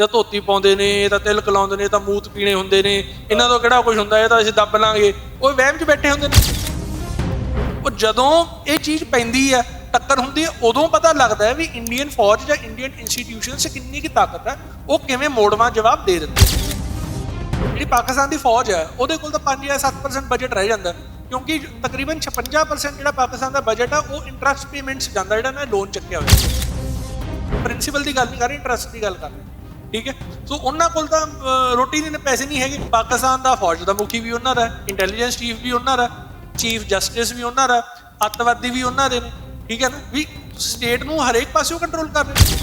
ਤਾਂ ਧੋਤੀ ਪਾਉਂਦੇ ਨੇ ਇਹ ਤਾਂ ਤਿਲਕ ਲਾਉਂਦੇ ਨੇ ਇਹ ਤਾਂ ਮੂਤ ਪੀਣੇ ਹੁੰਦੇ ਨੇ, ਇਹਨਾਂ ਤੋਂ ਕਿਹੜਾ ਕੁਝ ਹੁੰਦਾ, ਇਹ ਤਾਂ ਅਸੀਂ ਦੱਬ ਲਾਂਗੇ। ਉਹ ਵਹਿਮ 'ਚ ਬੈਠੇ ਹੁੰਦੇ ਨੇ। ਉਹ ਜਦੋਂ ਇਹ ਚੀਜ਼ ਪੈਂਦੀ ਹੈ, ਟੱਕਰ ਹੁੰਦੀ ਹੈ, ਉਦੋਂ ਪਤਾ ਲੱਗਦਾ ਹੈ ਵੀ ਇੰਡੀਅਨ ਫੌਜ ਜਾਂ ਇੰਡੀਅਨ ਇੰਸਟੀਟਿਊਸ਼ਨਸ 'ਚ ਕਿੰਨੀ ਕੀ ਤਾਕਤ ਹੈ, ਉਹ ਕਿਵੇਂ ਮੋੜਵਾਂ ਜਵਾਬ ਦੇ ਦਿੰਦੇ ਜਿਹੜੀ ਪਾਕਿਸਤਾਨ ਦੀ ਫੌਜ ਹੈ, ਉਹਦੇ ਕੋਲ ਤਾਂ 5 ਜਾਂ 7% ਬਜਟ ਰਹਿ ਜਾਂਦਾ। ਕਿਉਂਕਿ ਤਕਰੀਬਨ 56% ਜਿਹੜਾ ਪਾਕਿਸਤਾਨ ਦਾ ਬਜਟ ਆ, ਉਹ ਇੰਟਰਸਟ ਪੇਮੈਂਟਸ ਜਾਂਦਾ, ਜਿਹੜਾ ਨਾ ਲੋਨ ਚੱਕਿਆ ਹੋਇਆ। ਪ੍ਰਿੰਸੀਪਲ ਦੀ ਗੱਲ ਨਹੀਂ ਕਰ ਰਹੀ ਇੰਟਰਸਟ ਦੀ ਗੱਲ ਕਰ ਰਹੀ। ਠੀਕ ਹੈ? ਸੋ ਉਹਨਾਂ ਕੋਲ ਤਾਂ ਰੋਟੀ ਦੇ ਪੈਸੇ ਨਹੀਂ ਹੈਗੇ। ਪਾਕਿਸਤਾਨ ਦਾ ਫੌਜ ਦਾ ਮੁਖੀ ਵੀ ਉਹਨਾਂ ਦਾ ਇੰਟੈਲੀਜੈਂਸ ਚੀਫ ਵੀ ਉਹਨਾਂ ਦਾ ਚੀਫ ਜਸਟਿਸ ਵੀ ਉਹਨਾਂ ਦਾ ਅੱਤਵਾਦੀ ਵੀ ਉਹਨਾਂ ਦੇ ਨੇ, ਠੀਕ ਹੈ ਨਾ? ਵੀ ਸਟੇਟ ਨੂੰ ਹਰੇਕ ਪਾਸਿਓਂ ਕੰਟਰੋਲ ਕਰ ਰਹੇ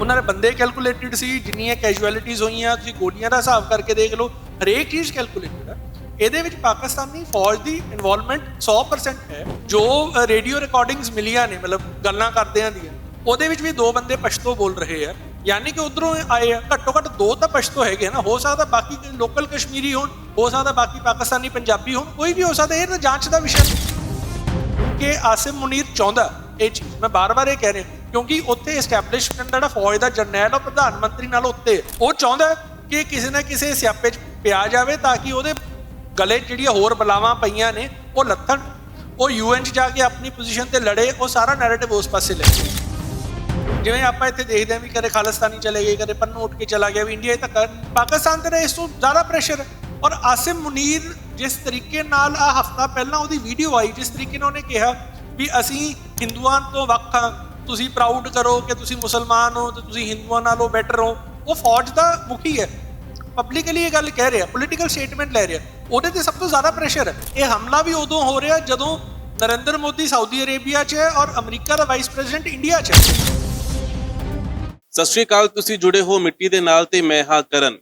ਉਹਨਾਂ ਦੇ ਬੰਦੇ ਕੈਲਕੂਲੇਟਡ ਸੀ, ਜਿੰਨੀਆਂ ਕੈਜੂਅਲਿਟੀਜ਼ ਹੋਈਆਂ, ਤੁਸੀਂ ਗੋਲੀਆਂ ਦਾ ਹਿਸਾਬ ਕਰਕੇ ਦੇਖ ਲਓ, ਹਰੇਕ ਚੀਜ਼ ਕੈਲਕੂਲੇਟਡ ਹੈ ਇਹਦੇ ਵਿੱਚ ਪਾਕਿਸਤਾਨੀ ਫੌਜ ਦੀ ਇਨਵੋਲਵਮੈਂਟ 100% ਹੈ। ਜੋ ਰੇਡੀਓ ਰਿਕਾਰਡਿੰਗਸ ਮਿਲੀਆਂ ਨੇ, ਮਤਲਬ ਗੱਲਾਂ ਕਰਦਿਆਂ ਦੀਆਂ, ਉਹਦੇ ਵਿੱਚ ਵੀ ਦੋ ਬੰਦੇ ਪਸ਼ਤੋ ਬੋਲ ਰਹੇ ਆ। ਯਾਨੀ ਕਿ ਉਧਰੋਂ ਆਏ ਆ, ਘੱਟੋ ਘੱਟ ਦੋ ਤਾਂ ਪਸ਼ਤੋ ਹੈਗੇ ਨਾ, ਹੋ ਸਕਦਾ ਬਾਕੀ ਲੋਕਲ ਕਸ਼ਮੀਰੀ ਹੋਣ, ਹੋ ਸਕਦਾ ਬਾਕੀ ਪਾਕਿਸਤਾਨੀ ਪੰਜਾਬੀ ਹੋਣ, ਕੋਈ ਵੀ ਹੋ ਸਕਦਾ, ਇਹ ਤਾਂ ਜਾਂਚ ਦਾ ਵਿਸ਼ਾ ਹੈ ਕਿ ਆਸਿਮ ਮੁਨੀਰ ਚਾਹੁੰਦਾ, ਇਹ ਚੀਜ਼, ਮੈਂ ਬਾਰ-ਬਾਰ ਇਹ ਕਹਿ ਰਿਹਾ, ਕਿਉਂਕਿ ਉੱਥੇ ਐਸਟੈਬਲਿਸ਼ਮੈਂਟ ਜਿਹੜਾ ਫੌਜ ਦਾ ਜਰਨੈਲ ਉਹ ਪ੍ਰਧਾਨ ਮੰਤਰੀ ਨਾਲ ਉੱਤੇ, ਉਹ ਚਾਹੁੰਦਾ ਕਿ ਕਿਸੇ ਨਾ ਕਿਸੇ ਸਿਆਪੇ 'ਚ ਪਿਆ ਜਾਵੇ ਤਾਂ ਕਿ ਉਹਦੇ ਗਲੇ ਜਿਹੜੀਆਂ ਹੋਰ ਬਲਾਵਾਂ ਪਈਆਂ ਨੇ, ਉਹ ਲੱਥਣ, ਉਹ ਯੂਐਨ 'ਚ ਜਾ ਕੇ ਆਪਣੀ ਪੋਜੀਸ਼ਨ ਤੇ ਲੜੇ, ਉਹ ਸਾਰਾ ਨੈਰੇਟਿਵ ਉਸ ਪਾਸੇ ਲੈ ਜਾਵੇ। ਜਿਵੇਂ ਆਪਾਂ ਇੱਥੇ ਦੇਖਦੇ ਹਾਂ ਵੀ ਕਦੇ ਖਾਲਿਸਤਾਨੀ ਚਲੇ ਗਏ, ਕਦੇ ਪੰਨੂ ਉੱਠ ਕੇ ਚਲਾ ਗਿਆ, ਵੀ ਇੰਡੀਆ ਤੱਕ ਪਾਕਿਸਤਾਨ ਤੇ ਤਾਂ ਇਸ ਤੋਂ ਜ਼ਿਆਦਾ ਪ੍ਰੈਸ਼ਰ ਹੈ। ਔਰ ਆਸਿਮ ਮੁਨੀਰ ਜਿਸ ਤਰੀਕੇ ਨਾਲ ਆ ਹਫਤਾ ਪਹਿਲਾਂ ਉਹਦੀ ਵੀਡੀਓ ਆਈ, ਜਿਸ ਤਰੀਕੇ ਨਾਲ ਉਹਨੇ ਕਿਹਾ ਵੀ ਅਸੀਂ ਹਿੰਦੂਆਂ ਤੋਂ ਵੱਖ ਹਾਂ, ਤੁਸੀਂ ਪ੍ਰਾਊਡ ਕਰੋ ਕਿ ਤੁਸੀਂ ਮੁਸਲਮਾਨ ਹੋ, ਤੇ ਤੁਸੀਂ ਹਿੰਦੂਆਂ ਨਾਲੋਂ ਬੈਟਰ ਹੋ। ਉਹ ਫੌਜ ਦਾ ਮੁਖੀ ਹੈ। ਪਬਲਿਕਲੀ ਇਹ ਗੱਲ ਕਹਿ ਰਿਹਾ ਪੋਲੀਟੀਕਲ ਸਟੇਟਮੈਂਟ ਲੈ ਰਿਹਾ। ਉਹਦੇ ਤੇ ਸਭ ਤੋਂ ਜ਼ਿਆਦਾ ਪ੍ਰੈਸ਼ਰ ਹੈ। ਇਹ ਹਮਲਾ ਵੀ ਉਦੋਂ ਹੋ ਰਿਹਾ ਜਦੋਂ ਨਰਿੰਦਰ ਮੋਦੀ ਸਾਊਦੀ ਅਰੇਬੀਆ 'ਚ ਹੈ ਔਰ ਅਮਰੀਕਾ ਦਾ ਵਾਈਸ ਪ੍ਰੈਜ਼ੀਡੈਂਟ ਇੰਡੀਆ 'ਚ ਹੈ। ਸਤਿ ਸ਼੍ਰੀ ਅਕਾਲ, ਤੁਸੀਂ ਜੁੜੇ ਹੋ ਮਿੱਟੀ ਦੇ ਨਾਲ ਤੇ ਮੈਂ ਹਾਂ ਕਰਨ।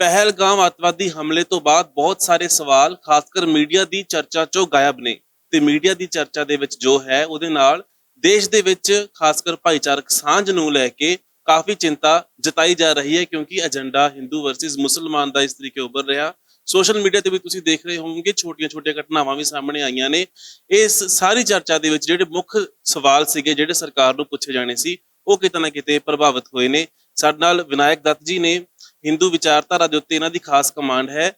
ਪਹਿਲਗਾਮ ਅੱਤਵਾਦੀ ਹਮਲੇ ਤੋਂ ਬਾਅਦ ਬਹੁਤ ਸਾਰੇ ਸਵਾਲ ਖਾਸ ਕਰ ਮੀਡੀਆ ਦੀ ਚਰਚਾ ਚੋਂ ਗਾਇਬ ਨੇ। ਤੇ ਮੀਡੀਆ ਦੀ ਚਰਚਾ ਦੇ ਵਿੱਚ ਜੋ ਹੈ, ਉਹਦੇ ਨਾਲ ਦੇਸ਼ ਦੇ ਵਿੱਚ ਖਾਸ ਕਰ ਭਾਈਚਾਰਕ ਸਾਂਝ ਨੂੰ ਲੈ ਕੇ ਕਾਫੀ ਚਿੰਤਾ ਜਤਾਈ ਜਾ ਰਹੀ ਹੈ, ਕਿਉਂਕਿ ਏਜੰਡਾ ਹਿੰਦੂ ਵਰਸਸ ਮੁਸਲਮਾਨ ਦਾ ਇਸ ਤਰੀਕੇ ਉੱਭਰ ਰਿਹਾ। ਸੋਸ਼ਲ ਮੀਡੀਆ ਤੇ ਵੀ ਤੁਸੀਂ ਦੇਖ ਰਹੇ ਹੋਵੋਗੇ, ਛੋਟੀਆਂ-ਛੋਟੀਆਂ ਘਟਨਾਵਾਂ ਵੀ ਸਾਹਮਣੇ ਆਈਆਂ ਨੇ। ਇਸ ਸਾਰੀ ਚਰਚਾ ਦੇ ਵਿੱਚ ਜਿਹੜੇ ਮੁੱਖ ਸਵਾਲ ਸੀਗੇ, ਜਿਹੜੇ ਸਰਕਾਰ ਨੂੰ ਪੁੱਛੇ ਜਾਣੇ ਸੀ ਉਹ ਕਿਤੇ ਨਾ ਕਿਤੇ ਪ੍ਰਭਾਵਿਤ ਹੋਏ ਨੇ। ਸਾਡੇ ਨਾਲ ਵਿਨਾਇਕ ਦੱਤ ਜੀ ਨੇ, ਹਿੰਦੂ ਵਿਚਾਰਧਾਰਾ ਦੇ ਉੱਤੇ ਇਹਨਾਂ ਦੀ ਖਾਸ ਕਮਾਂਡ ਹੈ।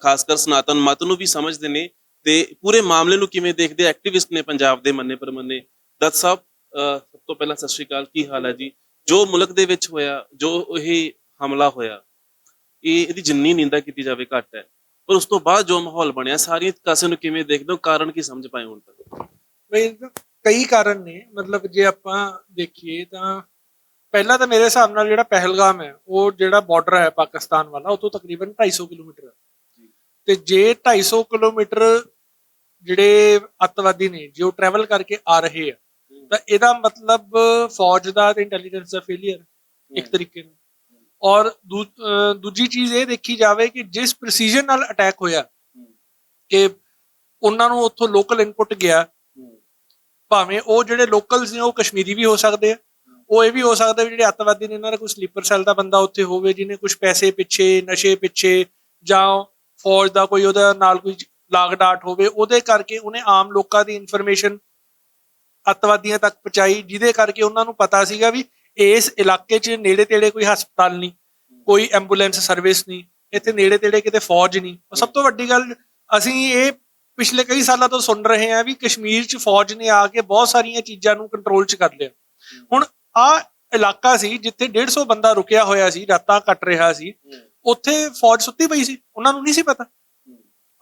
ਖਾਸ ਕਰ ਸਨਾਤਨ ਮਤ ਨੂੰ ਵੀ ਸਮਝਦੇ ਨੇ ਤੇ ਪੂਰੇ ਮਾਮਲੇ ਨੂੰ ਕਿਵੇਂ ਦੇਖਦੇ ਐਕਟਿਵਿਸਟ ਨੇ ਪੰਜਾਬ ਦੇ ਮੰਨੇ ਪਰਮੰਨੇ। ਦੱਤ ਸਾਹਿਬ, ਅਹ ਸਭ ਤੋਂ ਪਹਿਲਾਂ ਸਤਿ ਸ਼੍ਰੀ ਅਕਾਲ। ਕੀ ਹਾਲ ਹੈ ਜੀ? ਜੋ ਮੁਲਕ ਦੇ ਵਿੱਚ ਹੋਇਆ, ਜੋ ਇਹ ਹਮਲਾ ਹੋਇਆ, ਇਹ ਇਹਦੀ ਜਿੰਨੀ ਨਿੰਦਾ ਕੀਤੀ ਜਾਵੇ ਘੱਟ ਹੈ। ਪਰ ਉਸ ਤੋਂ ਬਾਅਦ ਜੋ ਮਾਹੌਲ ਬਣਿਆ, ਸਾਰੀਆਂ ਕਾਸੇ ਨੂੰ ਕਿਵੇਂ ਦੇਖਦੇ ਹੋ? ਕਾਰਨ ਕੀ ਸਮਝ ਪਾਏ ਹੁਣ ਤੱਕ? ਬਈ ਕਈ ਕਾਰਨ ਨੇ ਮਤਲਬ ਜੇ ਆਪਾਂ ਦੇਖੀਏ ਤਾਂ ਪਹਿਲਾਂ ਤਾਂ ਮੇਰੇ ਹਿਸਾਬ ਨਾਲ ਜਿਹੜਾ ਪਹਿਲਗਾਮ ਹੈ ਉਹ ਜਿਹੜਾ ਬਾਰਡਰ ਹੈ ਪਾਕਿਸਤਾਨ ਵਾਲਾ ਉਹ ਤੋਂ ਤਕਰੀਬਨ 250 ਕਿਲੋਮੀਟਰ ਹੈ। ਤੇ ਜੇ 250 ਕਿਲੋਮੀਟਰ ਜਿਹੜੇ ਅੱਤਵਾਦੀ ਨੇ ਜੇ ਟਰੈਵਲ ਕਰਕੇ ਆ ਰਹੇ ਆ ਤਾਂ ਇਹਦਾ ਮਤਲਬ ਫੌਜ ਦਾ ਤੇ ਇੰਟੈਲੀਜੈਂਸ ਦਾ ਫੇਲਿਅਰ ਇੱਕ ਤਰੀਕੇ ਨਾਲ। ਔਰ ਦੂਜੀ ਚੀਜ਼ ਇਹ ਦੇਖੀ ਜਾਵੇ ਕਿ ਜਿਸ ਪ੍ਰੈਸੀਜਨ ਨਾਲ ਅਟੈਕ ਹੋਇਆ ਕਿ ਉਹਨਾਂ ਨੂੰ ਉੱਥੋਂ ਲੋਕਲ ਇਨਪੁਟ ਗਿਆ ਭਾਵੇਂ ਉਹ ਜਿਹੜੇ ਲੋਕਲਸ ਨੇ, ਉਹ ਕਸ਼ਮੀਰੀ ਵੀ ਹੋ ਸਕਦੇ ਆ। ਉਹ ਇਹ ਵੀ ਹੋ ਸਕਦਾ ਵੀ ਜਿਹੜੇ ਅੱਤਵਾਦੀ ਨੇ, ਇਹਨਾਂ ਦਾ ਕੋਈ ਸਲੀਪਰ ਸੈੱਲ ਦਾ ਬੰਦਾ ਉੱਥੇ ਹੋਵੇ, ਜਿਹਨੇ ਕੁਝ ਪੈਸੇ ਪਿੱਛੇ, ਨਸ਼ੇ ਪਿੱਛੇ ਜਾਂ ਫੌਜ ਦਾ ਕੋਈ ਉਹਦਾ ਨਾਲ ਕੋਈ ਲਾਗ ਡਾਟ ਹੋਵੇ, ਉਹਦੇ ਕਰਕੇ ਉਹਨੇ ਆਮ ਲੋਕਾਂ ਦੀ ਇਨਫੋਰਮੇਸ਼ਨ ਅੱਤਵਾਦੀਆਂ ਤੱਕ ਪਹੁੰਚਾਈ, ਜਿਹਦੇ ਕਰਕੇ ਉਹਨਾਂ ਨੂੰ ਪਤਾ ਸੀਗਾ ਵੀ ਇਸ ਇਲਾਕੇ 'ਚ ਨੇੜੇ ਤੇੜੇ ਕੋਈ ਹਸਪਤਾਲ ਨਹੀਂ, ਕੋਈ ਐਂਬੂਲੈਂਸ ਸਰਵਿਸ ਨਹੀਂ, ਇੱਥੇ ਨੇੜੇ ਤੇੜੇ ਕਿਤੇ ਫੌਜ ਨਹੀਂ। ਸਭ ਤੋਂ ਵੱਡੀ ਗੱਲ, ਅਸੀਂ ਇਹ ਪਿਛਲੇ ਕਈ ਸਾਲਾਂ ਤੋਂ ਸੁਣ ਰਹੇ ਹਾਂ ਵੀ ਕਸ਼ਮੀਰ 'ਚ ਫੌਜ ਨੇ ਆ ਕੇ ਬਹੁਤ ਸਾਰੀਆਂ ਚੀਜ਼ਾਂ ਨੂੰ ਕੰਟਰੋਲ 'ਚ ਕਰ ਲਿਆ। ਹੁਣ ਆ ਇਲਾਕਾ ਸੀ ਜਿੱਥੇ 150 ਬੰਦਾ ਰੁਕਿਆ ਹੋਇਆ ਸੀ ਰਾਤਾਂ ਕੱਟ ਰਿਹਾ ਸੀ ਉੱਥੇ ਫੌਜ ਸੁੱਤੀ ਪਈ ਸੀ ਉਹਨਾਂ ਨੂੰ ਨਹੀਂ ਸੀ ਪਤਾ।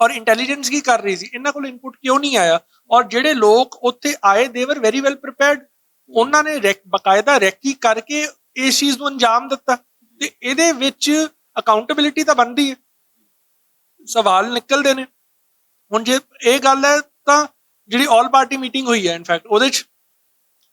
ਔਰ ਇੰਟੈਲੀਜੈਂਸ ਕੀ ਕਰ ਰਹੀ ਸੀ? ਇਹਨਾਂ ਕੋਲ ਇਨਪੁਟ ਕਿਉਂ ਨਹੀਂ ਆਇਆ? ਔਰ ਜਿਹੜੇ ਲੋਕ ਉੱਥੇ ਆਏ ਦੇ ਵਰ ਵੈਰੀ ਵੈਲ ਪ੍ਰੀਪੇਅਰਡ ਉਹਨਾਂ ਨੇ ਰੈਕ ਬਕਾਇਦਾ ਰੈਕੀ ਕਰਕੇ ਇਸ ਚੀਜ਼ ਨੂੰ ਅੰਜਾਮ ਦਿੱਤਾ। ਤੇ ਇਹਦੇ ਵਿੱਚ ਅਕਾਊਂਟੇਬਿਲਿਟੀ ਤਾਂ ਬਣਦੀ ਹੈ। ਸਵਾਲ ਨਿਕਲਦੇ ਨੇ। ਹੁਣ ਜੇ ਇਹ ਗੱਲ ਹੈ ਤਾਂ ਜਿਹੜੀ ਆਲ ਪਾਰਟੀ ਮੀਟਿੰਗ ਹੋਈ ਹੈ ਇਨਫੈਕਟ ਉਹਦੇ ਚ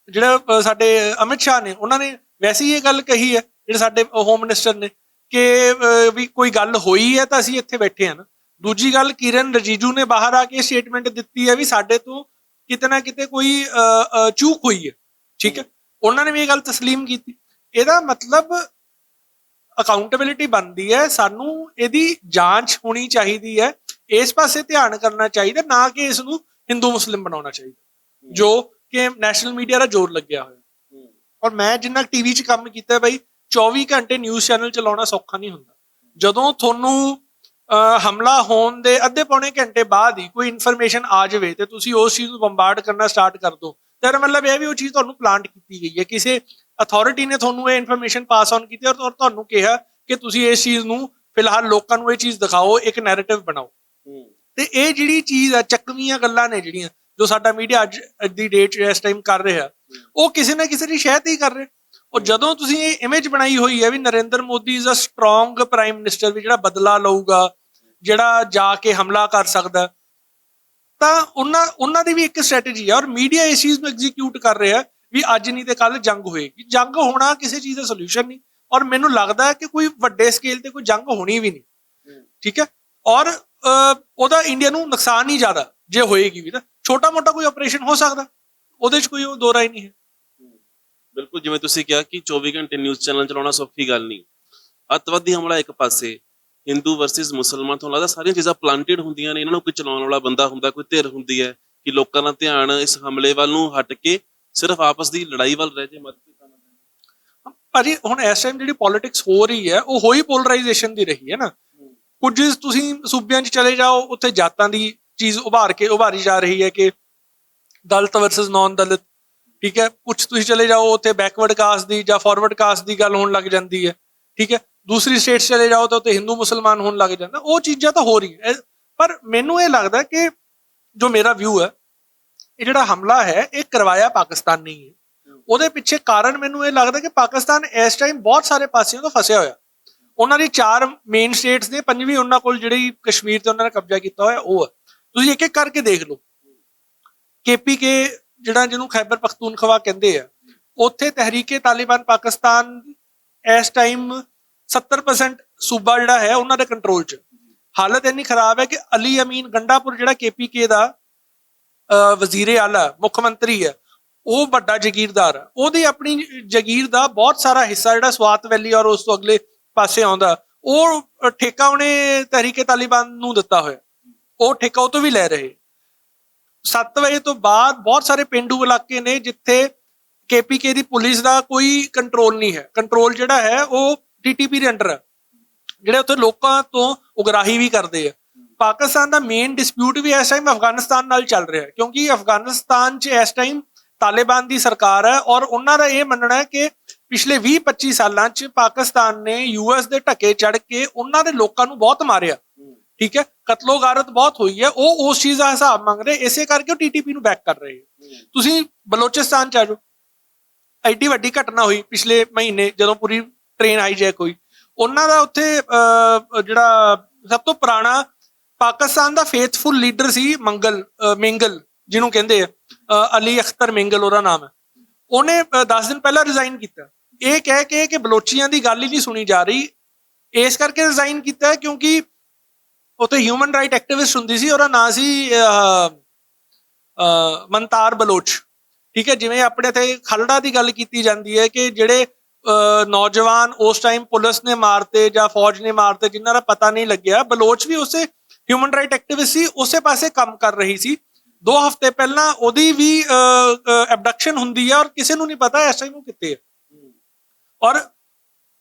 ਜਿਹੜਾ ਅਹ, ਸਾਡੇ ਅਮਿਤ ਸ਼ਾਹ ਨੇ ਉਹਨਾਂ ਨੇ ਵੈਸੇ ਹੀ ਇਹ ਗੱਲ ਕਹੀ ਹੈ ਜਿਹੜੇ ਸਾਡੇ ਹੋਮ ਮਿਨਿਸਟਰ ਨੇ ਕਿ ਅਹ, ਵੀ ਕੋਈ ਗੱਲ ਹੋਈ ਹੈ ਤਾਂ ਅਸੀਂ ਇੱਥੇ ਬੈਠੇ ਹਾਂ ਨਾ ਦੂਜੀ ਗੱਲ ਕਿਰਨ ਰਜੀਜੂ ਨੇ ਬਾਹਰ ਆ ਕੇ ਸਟੇਟਮੈਂਟ ਦਿੱਤੀ ਹੈ ਵੀ ਸਾਡੇ ਤੋਂ ਕਿਤੇ ਨਾ ਕਿਤੇ ਕੋਈ ਅਹ, ਅਹ, ਚੂਕ ਹੋਈ ਹੈ ਠੀਕ ਹੈ ਉਹਨਾਂ ਨੇ ਵੀ ਇਹ ਗੱਲ تسلیم ਕੀਤੀ ਇਹਦਾ ਮਤਲਬ ਅਕਾਊਂਟੇਬਿਲਿਟੀ ਬਣਦੀ ਹੈ ਸਾਨੂੰ ਇਹਦੀ ਜਾਂਚ ਹੋਣੀ ਚਾਹੀਦੀ ਹੈ ਇਸ ਪਾਸੇ ਧਿਆਨ ਕਰਨਾ ਚਾਹੀਦਾ, ਨਾ ਕਿ ਇਸ ਨੂੰ ਹਿੰਦੂ ਮੁਸਲਿਮ ਬਣਾਉਣਾ ਚਾਹੀਦਾ, ਜੋ ਕਿ ਨੈਸ਼ਨਲ ਮੀਡੀਆ ਦਾ ਜ਼ੋਰ ਲੱਗਿਆ ਹੋਇਆ। ਔਰ ਮੈਂ ਜਿੰਨਾ ਟੀਵੀ 'ਚ ਕੰਮ ਕੀਤਾ ਬਈ 24 ਘੰਟੇ ਨਿਊਜ਼ ਚੈਨਲ ਚਲਾਉਣਾ ਸੌਖਾ ਨਹੀਂ ਹੁੰਦਾ। ਜਦੋਂ ਤੁਹਾਨੂੰ ਹਮਲਾ ਹੋਣ ਦੇ ਅੱਧੇ ਪੌਣੇ ਘੰਟੇ ਬਾਅਦ ਹੀ ਕੋਈ ਇਨਫੋਰਮੇਸ਼ਨ ਆ ਜਾਵੇ ਤੇ ਤੁਸੀਂ ਉਸ ਚੀਜ਼ ਨੂੰ ਬੰਬਾਰਡ ਕਰਨਾ ਸਟਾਰਟ ਕਰ ਦਿਓ ਤੇਰਾ ਮਤਲਬ ਇਹ ਵੀ ਉਹ ਚੀਜ਼ ਤੁਹਾਨੂੰ ਪਲਾਂਟ ਕੀਤੀ ਗਈ ਹੈ। ਕਿਸੇ ਅਥਾਰਟੀ ਨੇ ਤੁਹਾਨੂੰ ਇਹ ਇਨਫੋਰਮੇਸ਼ਨ ਪਾਸ ਔਨ ਕੀਤੀ ਔਰ ਤੁਹਾਨੂੰ ਕਿਹਾ ਕਿ ਤੁਸੀਂ ਇਸ ਚੀਜ਼ ਨੂੰ ਫਿਲਹਾਲ ਲੋਕਾਂ ਨੂੰ ਇਹ ਚੀਜ਼ ਦਿਖਾਓ, ਇੱਕ ਨੈਰੇਟਿਵ ਬਣਾਓ। ਤੇ ਇਹ ਜਿਹੜੀ ਚੀਜ਼ ਆ, ਚੱਕਵੀਆਂ ਗੱਲਾਂ ਨੇ ਜਿਹੜੀਆਂ, ਜੋ ਸਾਡਾ ਮੀਡੀਆ ਅੱਜ ਦੀ ਡੇਟ ਇਸ ਟਾਈਮ ਕਰ ਰਿਹਾ, ਉਹ ਕਿਸੇ ਨਾ ਕਿਸੇ ਦੀ ਸ਼ਹਿ ਹੀ ਕਰ ਰਿਹਾ। ਉਹ ਜਦੋਂ ਤੁਸੀਂ ਇਹ ਇਮੇਜ ਬਣਾਈ ਹੋਈ ਹੈ ਵੀ Narendra Modi is a strong prime minister ਵੀ ਜਿਹੜਾ ਬਦਲਾ ਲਊਗਾ, ਜਿਹੜਾ ਜਾ ਕੇ ਹਮਲਾ ਕਰ ਸਕਦਾ, ਤਾਂ ਉਹਨਾਂ ਉਹਨਾਂ ਦੀ ਵੀ ਇੱਕ ਸਟ੍ਰੈਟਜੀ ਹੈ ਔਰ ਮੀਡੀਆ ਇਸ ਚੀਜ਼ ਨੂੰ ਐਗਜ਼ੀਕਿਊਟ ਕਰ ਰਿਹਾ ਵੀ ਅੱਜ ਨਹੀਂ ਤੇ ਕੱਲ ਜੰਗ ਹੋਏਗੀ। ਜੰਗ ਹੋਣਾ ਕਿਸੇ ਚੀਜ਼ ਦਾ ਸੋਲੂਸ਼ਨ ਨਹੀਂ। ਔਰ ਮੈਨੂੰ ਲੱਗਦਾ ਹੈ ਕਿ ਕੋਈ ਵੱਡੇ ਸਕੇਲ ਤੇ ਕੋਈ ਜੰਗ ਹੋਣੀ ਵੀ ਨਹੀਂ। ਠੀਕ ਹੈ? ਔਰ ਉਹਦਾ ਇੰਡੀਆ ਨੂੰ ਨੁਕਸਾਨ ਹੀ ਜ਼ਿਆਦਾ ਜੇ ਹੋਏਗੀ ਵੀ ਤਾਂ। ਛੋਟਾ ਮੋਟਾ ਕੋਈ ਆਪਰੇਸ਼ਨ ਹੋ ਸਕਦਾ ਉਹਦੇ 'ਚ ਕੋਈ ਦੋ ਰਾਏ ਨਹੀਂ ਹੈ। ਬਿਲਕੁਲ ਜਿਵੇਂ ਤੁਸੀਂ ਕਿਹਾ ਕਿ 24 ਘੰਟੇ ਨਿਊਜ਼ ਚੈਨਲ ਚਲਾਉਣਾ ਸੌਖੀ ਗੱਲ ਨਹੀਂ। ਅੱਤਵਾਦੀ ਹਮਲਾ ਇੱਕ ਪਾਸੇ ਹਿੰਦੂ ਵਰਸਸ ਮੁਸਲਮਾਨ ਤੁਹਾਨੂੰ ਲੱਗਦਾ ਸਾਰੀਆਂ ਚੀਜ਼ਾਂ ਪਲਾਂਟਡ ਹੁੰਦੀਆਂ ਨੇ ਇਹਨਾਂ ਨੂੰ ਕੋਈ ਚਲਾਉਣ ਵਾਲਾ ਬੰਦਾ ਹੁੰਦਾ ਕੋਈ ਧਿਰ ਹੁੰਦੀ ਹੈ ਕਿ ਲੋਕਾਂ ਦਾ ਧਿਆਨ ਇਸ ਹਮਲੇ ਵੱਲ ਨੂੰ ਹਟ ਕੇ ਸਿਰਫ ਆਪਸ ਦੀ ਲੜਾਈ ਵੱਲ ਰਹਿ ਜੇ ਜੇ। ਭਾਜੀ ਹੁਣ ਇਸ ਟਾਈਮ ਜਿਹੜੀ ਪੋਲਿਟਿਕਸ ਹੋ ਰਹੀ ਹੈ ਉਹ ਹੋਈ ਪੋਲਰਾਈਜੇਸ਼ਨ ਦੀ ਰਹੀ ਹੈ ਨਾ। ਕੁਝ ਤੁਸੀਂ ਸੂਬਿਆਂ 'ਚ ਚਲੇ ਜਾਓ, ਉੱਥੇ ਜਾਤਾਂ ਦੀ ਚੀਜ਼ ਉਭਾਰ ਕੇ ਉਭਾਰੀ ਜਾ ਰਹੀ ਹੈ ਕਿ ਦਲਿਤ ਵਰਸਸ ਨਾਨ ਦਲਿਤ ਠੀਕ ਹੈ? ਕੁਝ ਤੁਸੀਂ ਚਲੇ ਜਾਓ, ਉੱਥੇ ਬੈਕਵਰਡ ਕਾਸਟ ਦੀ ਜਾਂ ਫਾਰਵਰਡ ਕਾਸਟ ਦੀ ਗੱਲ ਹੋਣ ਲੱਗ ਜਾਂਦੀ ਹੈ, ਠੀਕ ਹੈ? ਦੂਸਰੀ ਸਟੇਟਸ ਚਲੇ ਜਾਓ ਤਾਂ ਉੱਥੇ ਹਿੰਦੂ ਮੁਸਲਮਾਨ ਹੋਣ ਲੱਗ ਜਾਂਦਾ, ਉਹ ਚੀਜ਼ਾਂ ਤਾਂ ਹੋ ਰਹੀ ਹੈ ਪਰ ਮੈਨੂੰ ਇਹ ਲੱਗਦਾ ਕਿ ਜੋ ਮੇਰਾ ਵਿਊ ਹੈ, ਇਹ ਜਿਹੜਾ ਹਮਲਾ ਹੈ, ਇਹ ਕਰਵਾਇਆ ਪਾਕਿਸਤਾਨ ਨੇ। ਹੀ ਹੈ ਉਹਦੇ ਪਿੱਛੇ ਕਾਰਨ ਮੈਨੂੰ ਇਹ ਲੱਗਦਾ ਕਿ ਪਾਕਿਸਤਾਨ ਇਸ ਟਾਈਮ ਬਹੁਤ ਸਾਰੇ ਪਾਸਿਆਂ ਤੋਂ ਫਸਿਆ ਹੋਇਆ। ਉਹਨਾਂ ਦੀ ਚਾਰ ਮੇਨ ਸਟੇਟਸ ਨੇ, ਪੰਜਵੀਂ ਉਹਨਾਂ ਕੋਲ ਜਿਹੜੀ ਕਸ਼ਮੀਰ ਤੇ ਉਹਨਾਂ ਨੇ ਕਬਜ਼ਾ ਕੀਤਾ ਹੋਇਆ, ਉਹ ਹੈ ਤੁਸੀਂ ਇੱਕ ਇੱਕ ਕਰਕੇ ਦੇਖ ਲਓ। ਕੇਪੀਕੇ ਜਿਹੜਾ ਜਿਹਨੂੰ ਖੈਬਰ ਪਖਤੂਨਖਵਾ ਕਹਿੰਦੇ ਆ, ਉੱਥੇ ਤਹਿਰੀਕੇ ਤਾਲਿਬਾਨ ਪਾਕਿਸਤਾਨ ਇਸ ਟਾਈਮ 70% ਸੂਬਾ ਜਿਹੜਾ ਹੈ, ਉਹਨਾਂ ਦੇ ਕੰਟਰੋਲ 'ਚ। ਹਾਲਤ ਇੰਨੀ ਖਰਾਬ ਹੈ ਕਿ ਅਲੀ ਅਮੀਨ ਗੰਡਾਪੁਰ ਜਿਹੜਾ ਕੇਪੀਕੇ ਦਾ ਵਜ਼ੀਰੇ ਆਲਾ, ਮੁੱਖ ਮੰਤਰੀ ਹੈ ਉਹ ਵੱਡਾ ਜ਼ਗੀਰਦਾਰ ਹੈ ਉਹਦੀ ਆਪਣੀ ਜ਼ਗੀਰ ਦਾ ਬਹੁਤ ਸਾਰਾ ਹਿੱਸਾ ਜਿਹੜਾ ਸਵਾਤ ਵੈਲੀ ਔਰ ਉਸ ਤੋਂ ਅਗਲੇ ਪਾਸੇ ਆਉਂਦਾ, ਉਹ ਠੇਕਾ ਉਹਨੇ ਤਹਿਰੀਕੇ ਤਾਲਿਬਾਨ ਨੂੰ ਦਿੱਤਾ ਹੋਇਆ। ਉਹ ਠੇਕਾ ਉਹ ਤੋਂ ਵੀ ਲੈ ਰਹੇ। 7 ਵਜੇ ਤੋਂ ਬਾਅਦ ਬਹੁਤ ਸਾਰੇ ਪਿੰਡੂ ਇਲਾਕੇ ਨੇ ਜਿੱਥੇ ਕੇਪੀਕੇ ਦੀ ਪੁਲਿਸ ਦਾ ਕੋਈ ਕੰਟਰੋਲ ਨਹੀਂ ਹੈ। ਕੰਟਰੋਲ ਜਿਹੜਾ ਹੈ, ਉਹ ਟੀਟੀਪੀ ਦੇ ਅੰਡਰ ਹੈ। ਜਿਹੜੇ ਉੱਥੇ ਲੋਕਾਂ ਤੋਂ ਉਗਰਾਹੀ ਵੀ ਕਰਦੇ ਆ। ਪਾਕਿਸਤਾਨ ਦਾ ਮੇਨ ਡਿਸਪਿਊਟ ਵੀ ਇਸ ਟਾਈਮ ਅਫਗਾਨਿਸਤਾਨ ਨਾਲ ਚੱਲ ਰਿਹਾ ਹੈ, ਕਿਉਂਕਿ ਅਫਗਾਨਿਸਤਾਨ 'ਚ ਇਸ ਟਾਈਮ ਤਾਲਿਬਾਨ ਦੀ ਸਰਕਾਰ ਹੈ ਔਰ ਉਹਨਾਂ ਦਾ ਇਹ ਮੰਨਣਾ ਹੈ ਕਿ ਪਿਛਲੇ 20-25 ਸਾਲਾਂ 'ਚ ਪਾਕਿਸਤਾਨ ਨੇ ਯੂਐਸ ਦੇ ਢੱਕੇ ਚੜ ਕੇ ਉਹਨਾਂ ਦੇ ਲੋਕਾਂ ਨੂੰ ਬਹੁਤ ਮਾਰਿਆ। ਠੀਕ ਹੈ? ਕਤਲੋ ਗਾਰਤ ਬਹੁਤ ਹੋਈ ਹੈ। ਉਹ ਉਸ ਚੀਜ਼ ਦਾ ਹਿਸਾਬ ਮੰਗ ਰਹੇ ਇਸੇ ਕਰਕੇ ਉਹ ਟੀਟੀਪੀ ਨੂੰ ਬੈਕ ਕਰ ਰਹੇ ਤੁਸੀਂ ਬਲੋਚਿਸਤਾਨ ਚ ਆ ਜਾਓ। ਐਡੀ ਵੱਡੀ ਘਟਨਾ ਹੋਈ ਪਿਛਲੇ ਮਹੀਨੇ ਜਦੋਂ ਪੂਰੀ ਟ੍ਰੇਨ ਆਈ ਜਾਏ ਕੋਈ। ਉਹਨਾਂ ਦਾ ਉੱਥੇ ਜਿਹੜਾ ਸਭ ਤੋਂ ਪੁਰਾਣਾ ਪਾਕਿਸਤਾਨ ਦਾ ਫੇਥਫੁਲ ਲੀਡਰ ਸੀ ਮੰਗਲ ਮਿੰਗਲ ਜਿਹਨੂੰ ਕਹਿੰਦੇ ਆ ਅਲੀ ਅਖਤਰ ਮਿੰਗਲ ਉਹਦਾ ਨਾਮ ਹੈ। ਉਹਨੇ 10 ਦਿਨ ਪਹਿਲਾਂ ਰਿਜ਼ਾਈਨ ਕੀਤਾ। ਇਹ ਕਹਿ ਕੇ ਕਿ ਬਲੋਚੀਆਂ ਦੀ ਗੱਲ ਹੀ ਨਹੀਂ ਸੁਣੀ ਜਾ ਰਹੀ। ਇਸ ਕਰਕੇ ਰਿਜ਼ਾਈਨ ਕੀਤਾ ਕਿਉਂਕਿ ਉੱਥੇ ਹਿਊਮਨ ਰਾਈਟ ਐਕਟਿਵਿਸਟ ਹੁੰਦੀ ਸੀ, ਉਹਦਾ ਨਾਂ ਸੀ ਮਨਤਾਰ ਬਲੋਚ। ਠੀਕ ਹੈ, ਜਿਵੇਂ ਆਪਣੇ ਇੱਥੇ ਖਲੜਾ ਦੀ ਗੱਲ ਕੀਤੀ ਜਾਂਦੀ ਹੈ ਕਿ ਜਿਹੜੇ ਨੌਜਵਾਨ ਉਸ ਟਾਈਮ ਪੁਲਿਸ ਨੇ ਮਾਰਤੇ ਜਾਂ ਫੌਜ ਨੇ ਮਾਰਤੇ, ਜਿਨ੍ਹਾਂ ਦਾ ਪਤਾ ਨਹੀਂ ਲੱਗਿਆ, ਬਲੋਚ ਵੀ ਉਸੇ ਹਿਊਮਨ ਰਾਈਟ ਐਕਟਿਵਿਸਟ ਸੀ, ਉਸੇ ਪਾਸੇ ਕੰਮ ਕਰ ਰਹੀ ਸੀ। ਦੋ ਹਫ਼ਤੇ ਪਹਿਲਾਂ ਉਹਦੀ ਵੀ ਐਬਡਕਸ਼ਨ ਹੁੰਦੀ ਹੈ ਔਰ ਕਿਸੇ ਨੂੰ ਨਹੀਂ ਪਤਾ ਇਸ ਟਾਈਮ ਉਹ ਕਿੱਥੇ ਹੈ ਔਰ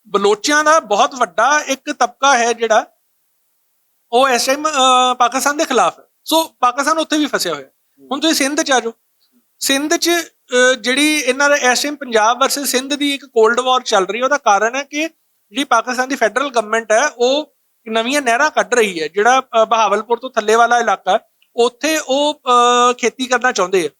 ਬਲੋਚਿਆਂ ਦਾ ਬਹੁਤ ਵੱਡਾ ਇੱਕ ਤਬਕਾ ਹੈ ਜਿਹੜਾ ਉਹ ਇਸ ਟਾਈਮ ਪਾਕਿਸਤਾਨ ਦੇ ਖਿਲਾਫ ਹੈ। ਸੋ ਪਾਕਿਸਤਾਨ ਉੱਥੇ ਵੀ ਫਸਿਆ ਹੋਇਆ। ਹੁਣ ਤੁਸੀਂ ਸਿੰਧ ਚ ਆ ਜਾਓ। ਸਿੰਧ ਚ ਜਿਹੜੀ ਇਹਨਾਂ ਦਾ ਇਸ ਟਾਈਮ ਪੰਜਾਬ ਵਰਸਸ ਸਿੰਧ ਦੀ ਇੱਕ ਕੋਲਡ ਵਾਰ ਚੱਲ ਰਹੀ ਹੈ, ਉਹਦਾ ਕਾਰਨ ਹੈ ਕਿ ਜਿਹੜੀ ਪਾਕਿਸਤਾਨ ਦੀ ਫੈਡਰਲ ਗਵਰਨਮੈਂਟ ਹੈ, ਉਹ ਨਵੀਆਂ ਨਹਿਰਾਂ ਕੱਢ ਰਹੀ ਹੈ, ਜਿਹੜਾ ਬਹਾਵਲਪੁਰ ਤੋਂ ਥੱਲੇ ਵਾਲਾ ਇਲਾਕਾ ਉੱਥੇ ਉਹ ਖੇਤੀ ਕਰਨਾ ਚਾਹੁੰਦੇ ਆ।